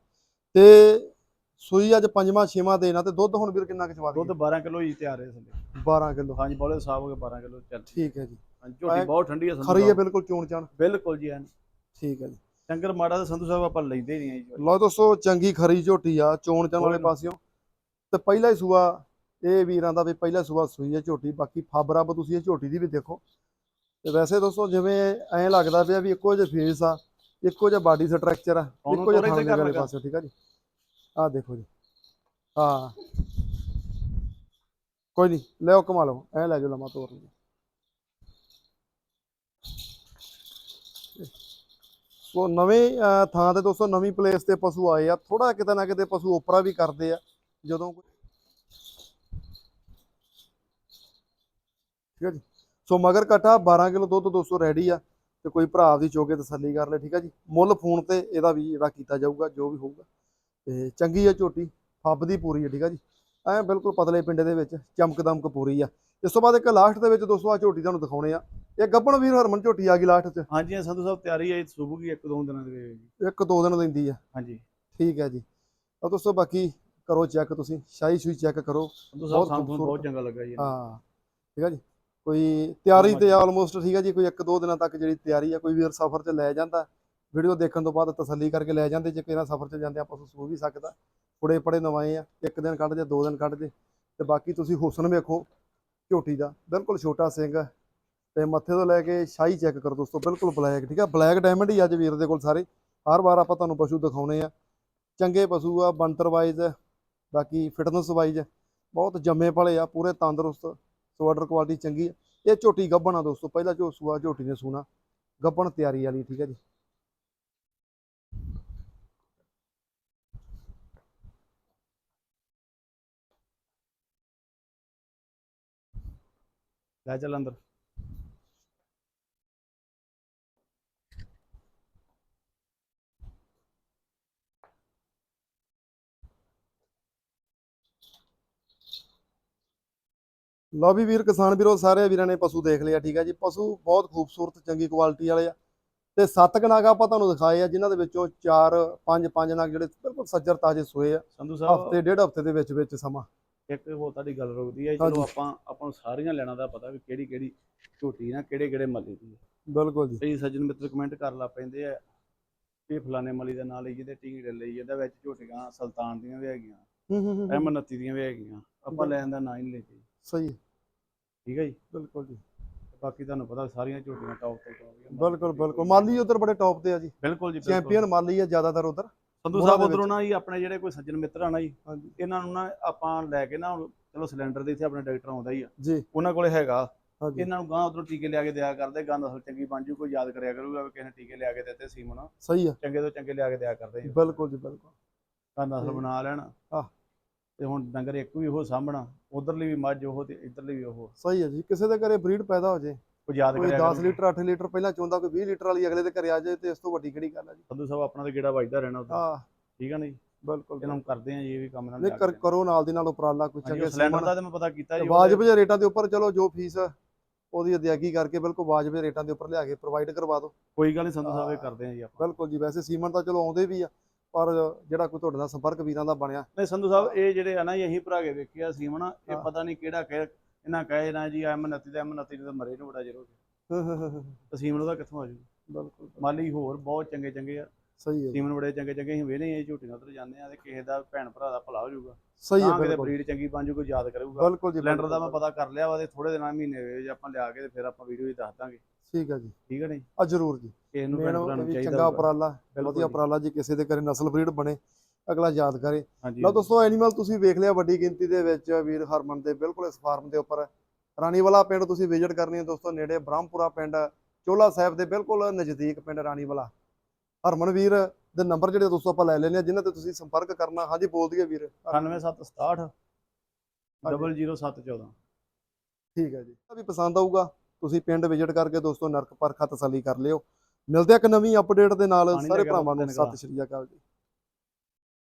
ਤੇ ਸੂਈ ਅੱਜ ਪੰਜਵਾਂ ਛੇਵਾਂ ਦੇਣਾ ਤੇ ਦੁੱਧ ਹੁਣ ਵੀਰ ਕਿੰਨਾ ਕੁ ਚਵਾ ਦੁੱਧ ਦਈਏ 12 ਕਿਲੋ ਹੀ ਤਿਆਰ ਹੈ ਥੱਲੇ 12 ਕਿਲੋ। ਹਾਂਜੀ ਬੋਲੇ ਸਾਹਿਬ ਹੋ ਗਏ 12 ਕਿਲੋ ਚੱਲ ਠੀਕ। ਹੈ ਜੀ। ਹਾਂਜੀ ਝੋਟੀ ਬਹੁਤ ਠੰਡੀ ਹੈ ਸੰਧੂ ਖਰੀ ਹੈ ਬਿਲਕੁਲ ਚੋਣ ਚਾਣ। ਬਿਲਕੁਲ ਜੀ ਐਨ ਠੀਕ ਹੈ ਜੀ। ਡੰਗਰ ਮਾੜਾ ਤਾਂ ਸੰਧੂ ਸਾਹਿਬ ਆਪਾਂ ਲੈਂਦੇ ਹੀ ਨਹੀਂ ਜੀ ਲਓ ਦੋਸਤੋ ਚੰਗੀ ਖਰੀ ਝੋਟੀ ਆ ਚੋਣ ਚਾਣ ਵਾਲੇ। ਪਾਸਿਓਂ। ਤੇ ਪਹਿਲਾ ਹੀ ਸੂਆ ਇਹ ਵੀਰਾਂ ਦਾ ਵੀ ਪਹਿਲਾ ਸੂਆ ਸੂਈ ਹੈ ਝੋਟੀ ਬਾਕੀ ਫੱਬ ਰੱਬ ਤੁਸੀਂ ਇਹ ਝੋਟੀ ਦੀ ਵੀ ਦੇਖੋ। ਤੇ ਵੈਸੇ ਦੋਸਤੋ ਜਿਵੇਂ ਐਂ ਲੱਗਦਾ ਪਿਆ ਵੀ ਇੱਕੋ ਜਿਹਾ ਫੇਸ ਆ। ਇੱਕੋ ਜਿਹਾ ਬਾਡੀ ਸਟਰਕਚਰ ਆ ਇੱਕੋ ਜਿਹਾ ਤੋਰੇ ਥਾਂ ਤੇ ਦੇ ਕਰ ਵਾਲੇ। ਪਾਸੇ ਠੀਕ ਆ ਜੀ? ਆਹ ਦੇਖੋ ਜੀ। ਹਾਂ। ਕੋਈ ਨਹੀਂ ਲਿਓ ਕਮਾ ਲਓ। ਐ ਲੈ ਜਾਓ ਲਮਾ ਤੋਰ ਲਓ ਸੋ ਨਵੇਂ ਥਾਂ ਤੇ ਦੋਸਤੋ ਨਵੀਂ ਪਲੇਸ ਤੇ ਪਸ਼ੂ ਆਏ ਆ। ਥੋੜਾ ਕਿਤੇ ਨਾ ਕਿਤੇ ਪਸ਼ੂ ਉਪਰਾ ਵੀ ਕਰਦੇ ਆ। ਜਦੋਂ ਕੋਈ ਠੀਕ ਹੈ ਜੀ। ਸੋ ਮਗਰ ਕਟਾ 12 ਕਿਲੋ ਦੁੱਧ ਦੋਸਤੋ ਰੈਡੀ ਆ। ਤੇ ਕੋਈ ਭਰਾ ਦੀ ਚੋਕੇ ਤਸੱਲੀ ਕਰ ਲੈ ਠੀਕ ਆ ਜੀ? ਮੁੱਲ ਫੋਨ ਤੇ ਇਹਦਾ ਵੀ ਜਿਹੜਾ ਕੀਤਾ ਜਾਊਗਾ ਜੋ ਵੀ ਹੋਊਗਾ। ਤੇ ਚੰਗੀ ਆ ਝੋਟੀ ਫੱਬ ਦੀ ਪੂਰੀ ਆ ਠੀਕ ਆ ਜੀ? ਐ ਬਿਲਕੁਲ ਪਤਲੇ ਪਿੰਡੇ ਦੇ ਵਿੱਚ ਚਮਕ ਦਮਕ ਪੂਰੀ ਆ। ਇਸ ਤੋਂ ਬਾਅਦ ਇੱਕ ਲਾਸਟ ਦੇ ਵਿੱਚ ਦੋਸਤੋ ਆ ਝੋਟੀ ਤੁਹਾਨੂੰ ਦਿਖਾਉਣੇ ਆ। ਇਹ ਗੱਬਣ ਵੀਰ ਹਰਮਨ ਝੋਟੀ ਆ ਗਈ ਲਾਸਟ 'ਚ। ਹਾਂਜੀ ਸੰਧੂ ਸਾਹਿਬ ਤਿਆਰੀ ਹੈ ਸੁਬੂਗੀ ਇੱਕ ਦੋ ਦਿਨਾਂ ਦੇ ਵਿੱਚ। ਇੱਕ ਦੋ ਦਿਨ ਲੈਂਦੀ ਆ। ਹਾਂਜੀ। ਠੀਕ ਹੈ ਜੀ। ਤਾਂ ਦੋਸਤੋ ਬਾਕੀ ਕਰੋ ਚੈੱਕ ਤੁਸੀਂ ਸ਼ਾਹੀ ਸ਼ੂਈ ਚੈੱਕ ਕਰੋ। ਸੰਧੂ ਸਾਹਿਬ ਸਾਨੂੰ ਬਹੁਤ। ਚੰਗਾ ਲੱਗਾ ਜੀ। ਹਾਂ ਠੀਕ ਹੈ ਜੀ? ਕੋਈ ਤਿਆਰੀ ਤੇ ਆਲਮੋਸਟ ਠੀਕ ਹੈ ਜੀ ਕੋਈ ਇੱਕ ਦੋ ਦਿਨਾਂ ਤੱਕ ਜਿਹੜੀ ਤਿਆਰੀ ਆ ਕੋਈ ਵੀਰ ਸਫ਼ਰ 'ਚ ਲੈ ਜਾਂਦਾ। ਵੀਡੀਓ ਦੇਖਣ ਤੋਂ ਬਾਅਦ ਤਸੱਲੀ ਕਰਕੇ ਲੈ ਜਾਂਦੇ ਜੇ ਕਿਹਨਾਂ ਸਫ਼ਰ 'ਚ ਜਾਂਦੇ ਆਪਾਂ ਸੂ ਵੀ ਸਕਦਾ। ਕੁੜੇ ਪੜੇ ਨਵਾਏ ਆ ਇੱਕ ਦਿਨ ਕੱਢ ਜੇ ਦੋ ਦਿਨ ਕੱਢ ਜੇ ਤੇ ਬਾਕੀ ਤੁਸੀਂ ਹੁਸਨ ਵੇਖੋ ਝੋਟੀ ਦਾ ਬਿਲਕੁਲ ਛੋਟਾ ਸਿੰਘ ਤੇ ਮੱਥੇ ਤੋਂ ਲੈ ਕੇ ਸ਼ਾਹੀ ਚੈੱਕ ਕਰੋ ਦੋਸਤੋ ਬਿਲਕੁਲ ਬਲੈਕ ਠੀਕ ਆ? ਬਲੈਕ ਡਾਇਮੰਡ ਹੀ ਅੱਜ ਵੀਰ ਦੇ ਕੋਲ ਸਾਰੇ। ਹਰ ਵਾਰ ਆਪਾਂ ਤੁਹਾਨੂੰ ਪਸ਼ੂ ਦਿਖਾਉਣੇ ਆ। ਚੰਗੇ ਪਸ਼ੂ ਆ ਬੰਤਰ ਵਾਈਜ਼ ਬਾਕੀ ਫਿਟਨੈਸ ਵਾਈਜ਼ ਬਹੁਤ ਜੰਮੇ ਪਲੇ ਆ ਪੂਰੇ ਤੰਦਰੁਸਤ। ਸੋ ਆਰਡਰ ਕੁਆਲਿਟੀ ਚੰਗੀ ਆ। ਇਹ ਝੋਟੀ ਗੱਭਣ ਆ ਦੋਸਤੋ, ਪਹਿਲਾ ਜੋ ਸੂਆ ਝੋਟੀ ਨੇ ਸੂਣਾ, ਗੱਬਣ ਤਿਆਰੀ ਵਾਲੀ, ਠੀਕ ਹੈ ਜੀ। ਲੈ ਚੱਲ ਅੰਦਰ। ਲਓ ਵੀ ਵੀਰ ਕਿਸਾਨ ਵੀਰੋ ਸਾਰੇ ਵੀਰਾਂ ਨੇ ਪਸ਼ੂ ਦੇਖ ਲਿਆ ਠੀਕ ਹੈ ਜੀ। ਪਸ਼ੂ ਬਹੁਤ ਖੂਬਸੂਰਤ ਚੰਗੀ ਕੁਆਲਿਟੀ ਵਾਲੇ ਆ। ਤੇ ਸੱਤ ਕੁ ਨਗ ਆਪਾਂ ਤੁਹਾਨੂੰ ਦਿਖਾਏ ਆ ਜਿਨ੍ਹਾਂ ਦੇ ਵਿੱਚੋਂ ਚਾਰ ਪੰਜ ਪੰਜ ਨਗ ਜਿਹੜੇ ਬਿਲਕੁਲ ਸੱਜਰ ਤਾਜੇ ਸੋਏ ਆ। ਸੰਧੂ ਸਾਹਿਬ ਹਫ਼ਤੇ ਡੇਢ ਹਫ਼ਤੇ ਦੇ ਵਿੱਚ ਵਿੱਚ ਸਮਾਂ। ਇੱਕ ਹੋਰ ਤੁਹਾਡੀ ਗੱਲ ਰੁਕਦੀ ਹੈ। ਚਲੋ ਆਪਾਂ ਆਪਾਂ ਨੂੰ ਸਾਰੀਆਂ ਲੈਣਾ ਦਾ ਪਤਾ ਵੀ ਕਿਹੜੀ ਕਿਹੜੀ ਝੋਟੀ ਨਾ ਕਿਹੜੇ ਕਿਹੜੇ ਮੱਲੇ ਦੀ ਬਿਲਕੁਲ ਜੀ। ਕਈ ਸੱਜਣ ਮਿੱਤਰ ਕਮੈਂਟ ਕਰ ਲਾ ਪੈਂਦੇ ਆ ਇਹ ਫਲਾਣੇ ਮਲੀ ਦਾ ਨਾਂ ਲਈਏ ਤੇ ਟੀਂਗੜੇ ਲਈ ਇਹਦਾ ਵਿੱਚ ਝੋਟੀਆਂ ਸੁਲਤਾਨ ਦੀਆਂ ਵੀ ਹੈਗੀਆਂ ਹੂੰ ਹੂੰ ਹੂੰ, ਐਮ 29 ਦੀਆਂ ਵੀ ਹੈਗੀਆਂ ਆਪਾਂ ਲੈਣ ਦਾ ਨਾਂ ਹੀ ਨਹੀਂ ਲੈਂਦੇ ਸਹੀ ਠੀਕ ਹੈ ਜੀ? ਬਿਲਕੁਲ ਜੀ। ਬਾਕੀ ਤੁਹਾਨੂੰ ਪਤਾ ਸਾਰੀਆਂ ਝੋਟੀਆਂ ਟੌਪ ਤੇ ਟੌਪ ਬਿਲਕੁਲ ਬਿਲਕੁਲ। ਮਾਲੀ ਉਧਰ ਬੜੇ ਟੌਪ ਤੇ ਆ ਜੀ। ਬਿਲਕੁਲ ਜੀ। ਚੈਂਪੀਅਨ ਮਾਲੀ ਆ ਜ਼ਿਆਦਾਤਰ ਉਧਰ। ਸੰਧੂ ਸਾਹਿਬ ਉਧਰੋਂ ਨਾ ਜੀ ਆਪਣੇ ਜਿਹੜੇ ਕੋਈ ਸੱਜਣ ਮਿੱਤਰ ਆ ਨਾ ਜੀ ਇਹਨਾਂ ਨੂੰ ਨਾ ਆਪਾਂ ਲੈ ਕੇ ਨਾ ਚਲੋ ਸਿਲੰਡਰ ਦੇ ਇੱਥੇ ਆਪਣੇ ਡਾਕਟਰ ਆਉਂਦਾ ਹੀ ਆ। ਜੀ। ਉਹਨਾਂ ਕੋਲੇ ਹੈਗਾ। ਇਹਨਾਂ ਨੂੰ ਗਾਂ ਉਧਰੋਂ ਟੀਕੇ ਲਿਆ ਕੇ ਦਿਆ ਕਰਦੇ ਗਾਂ ਨਸਲ ਚੰਗੀ ਬਣ ਜੂ ਕੋਈ ਯਾਦ ਕਰਿਆ ਕਰੂਗਾ ਵੀ ਕਿਸੇ ਟੀਕੇ ਲਿਆ ਕੇ ਦਿੱਤੇ ਸੀਮਨ ਸਹੀ ਆ। ਚੰਗੇ ਤੋਂ ਚੰਗੇ ਲਿਆ ਕੇ ਦਿਆ ਕਰਦੇ ਜੀ ਬਿਲਕੁਲ ਜੀ ਬਿਲਕੁਲ। ਨਸਲ ਤੇ- ਬਣਾ ਲੈਣ। ਆਹ। ਤੇ ਹੁਣ ਡੰਗਰ ਇੱਕ ਵੀ ਉਹ ਸਾਹਮਣਾ ਉਧਰਲੀ ਵੀ ਮੱਝ ਉਹ ਤੇ ਇਧਰਲੀ ਵੀ ਉਹ। ਸਹੀ ਹੈ ਜੀ ਕਿਸੇ ਦੇ ਘਰੇ ਬਰੀਡ ਪੈਦਾ ਹੋ ਜੇ ਕੋਈ ਯਾਦ ਕੋਈ ਕਰਿਆ 10 ਕਰੂਗਾ। ਲੀਟਰ 8 ਲੀਟਰ ਪਹਿਲਾਂ ਚੋਂਦਾ ਕੋਈ 20 ਲੀਟਰ ਵਾਲੀ ਅਗਲੇ ਦੇ ਘਰੇ ਆ ਜਾਏ ਤੇ ਇਸ ਤੋਂ ਵੱਡੀ ਕਿਹੜੀ ਗੱਲ ਹੈ ਜੀ? ਸੰਧੂ ਸਾਹਿਬ ਆਪਣਾ ਤਾਂ ਗੇੜਾ ਵੱਜਦਾ ਰਹਿਣਾ ਆ ਠੀਕ ਆ ਨਾ ਜੀ? ਬਿਲਕੁਲ ਇਹਨਾਂ ਨੂੰ ਕਰਦੇ ਆ ਜੀ ਇਹ ਵੀ ਕੰਮ ਨਾਲ ਨਹੀਂ ਕਰ ਕਰੋ ਨਾਲ ਦੀ ਨਾਲ ਉਪਰਾਲਾ ਕੋਈ ਚੰਗੇ ਸਿਲੰਡਰ ਦਾ ਤੇ ਮੈਂ ਪਤਾ ਕੀਤਾ ਜੀ ਉਹਦੇ- ਵਾਜਬ ਜਿਹੇ ਰੇਟਾਂ ਦੇ ਉੱਪਰ ਚਲੋ ਜੋ ਫੀਸ ਉਹਦੀ ਅਦਾਇਗੀ ਕਰਕੇ ਬਿਲਕੁਲ ਵਾਜਬ ਜਿਹੇ ਰੇਟਾਂ ਦੇ ਉੱਪਰ ਲਿਆ ਕੇ ਪ੍ਰੋਵਾਈਡ ਕਰਵਾ ਦਿਓ। ਕੋਈ ਗੱਲ ਨਹੀਂ ਸੰਧੂ ਸਾਹਿਬ ਇਹ। ਕਰਦੇ ਆ ਜੀ ਆਪਾਂ। ਬਿਲਕੁਲ ਜੀ ਵੈਸੇ ਸੀਮਨ ਤਾਂ ਚਲੋ ਆਉਂਦੇ ਵੀ ਆ। ਪਰ ਜਿਹੜਾ ਕੋਈ ਤੁਹਾਡੇ ਨਾਲ ਸੰਪਰਕ ਵੀਰਾਂ ਦਾ ਬਣਿਆ। ਨਹੀਂ ਸੰਧੂ ਸਾਹਿਬ ਇਹ ਜਿਹੜੇ ਆ ਨਾ ਜੀ ਅਸੀਂ ਭਰਾ ਕੇ ਵੇਖਿਆ ਸੀਮਨ ਇਹ ਹਾਂ। ਪਤਾ ਨਹੀਂ ਕਿਹੜਾ ਕਹਿ ਇਹਨਾਂ ਕਹੇ ਨਾ ਜੀ ਐਮ 29 ਤੇ ਐਮ 29 ਨੇ ਤਾਂ ਮਰੇ ਨੂੰ ਬੜਾ ਜਰੂਰ ਤੇ ਸੀਮਨ ਉਹਦਾ ਕਿੱਥੋਂ ਆ ਜੂ ਬਿਲਕੁਲ ਮਾਲੀ ਹੋਰ ਬਹੁਤ ਚੰਗੇ ਚੰਗੇ ਆ। ਸਹੀ ਹੈ। ਸੀਮਨ ਬੜੇ ਚੰਗੇ ਚੰਗੇ ਅਸੀਂ ਵੇਨੇ ਇਹ ਝੂਟੀਆਂ ਉਧਰ ਜਾਂਦੇ ਆ ਤੇ ਕਿਸੇ ਦਾ ਭੈਣ ਭਰਾ ਦਾ ਭਲਾ ਹੋ ਜਾਊਗਾ। ਸਹੀ ਹੈ ਕਿਤੇ ਬਰੀਡ ਚੰਗੀ ਬਣ ਜੂ ਕੋਈ ਯਾਦ ਕਰੂਗਾ ਬਿਲਕੁਲ ਜੀ ਸਿਲੰਡਰ ਦਾ ਮੈਂ। ਪਤਾ ਕਰ ਲਿਆ ਵਾ ਤੇ ਥੋੜੇ ਦਿਨਾਂ ਮਹੀਨੇ ਵੇ ਜੇ ਆਪਾਂ ਲਿਆ ਕੇ ਤੇ ਫਿਰ ਆਪਾਂ ਵੀਡੀਓ ਹੀ ਦੱਸ ਦਾਂਗੇ। ਠੀਕ ਹੈ ਜੀ। ਠੀਕ ਹੈ ਨਹੀਂ? ਆ ਜ਼ਰੂਰ ਜੀ। ਕਿਸੇ ਨੂੰ ਭੈਣ ਭਰਾ ਨੂੰ ਚਾਹੀਦਾ ਚੰਗਾ। ਉਪਰਾਲਾ ਵਧੀਆ। ਉਪਰਾਲਾ ਜੀ ਕਿਸੇ ਦੇ ਘਰੇ ਨਸਲ ਬਰੀਡ ਬਣੇ ਅਗਲਾ ਯਾਦ ਕਰੇ। ਲਓ ਦੋਸਤੋ ਐਨੀਮਲ ਤੁਸੀਂ ਵੇਖ ਲਿਆ ਵੱਡੀ ਗਿਣਤੀ ਦੇ ਵਿੱਚ ਵੀਰ ਹਰਮਨ ਦੇ ਬਿਲਕੁਲ ਇਸ ਫਾਰਮ ਦੇ ਉੱਪਰ। ਰਾਣੀਵਾਲਾ ਪਿੰਡ ਤੁਸੀਂ ਵਿਜ਼ਿਟ ਕਰਨੀ ਹੈ ਦੋਸਤੋ ਨੇੜੇ ਬ੍ਰਹਮਪੁਰਾ ਪਿੰਡ ਚੋਲਾ ਸਾਹਿਬ ਦੇ ਬਿਲਕੁਲ ਨਜ਼ਦੀਕ ਪਿੰਡ ਰਾਣੀਵਾਲਾ। ਹਰਮਨ ਵੀਰ ਦੇ ਨੰਬਰ ਜਿਹੜੇ ਦੋਸਤੋ ਆਪਾਂ ਲੈ ਲੈਨੇ ਆ ਜਿਨ੍ਹਾਂ ਤੇ ਤੁਸੀਂ ਸੰਪਰਕ ਕਰਨਾ ਹਾਂਜੀ ਬੋਲ ਦਈਏ ਵੀਰ। 9767 00714 ਠੀਕ ਹੈ ਜੀ। ਵੀ ਪਸੰਦ ਆਊਗਾ ਤੁਸੀਂ ਪਿੰਡ ਵਿਜ਼ਿਟ ਕਰਕੇ ਦੋਸਤੋ ਨਰਕ ਪਰਖਾ ਤਸੱਲੀ ਕਰ ਲਿਓ। ਮਿਲਦੇ ਆ ਇੱਕ ਨਵੀਂ ਅਪਡੇਟ ਦੇ ਨਾਲ ਸਾਰੇ ਭਰਾਵਾਂ ਨੂੰ। ਸਤਿ ਸ਼੍ਰੀ ਅਕਾਲ ਜੀ।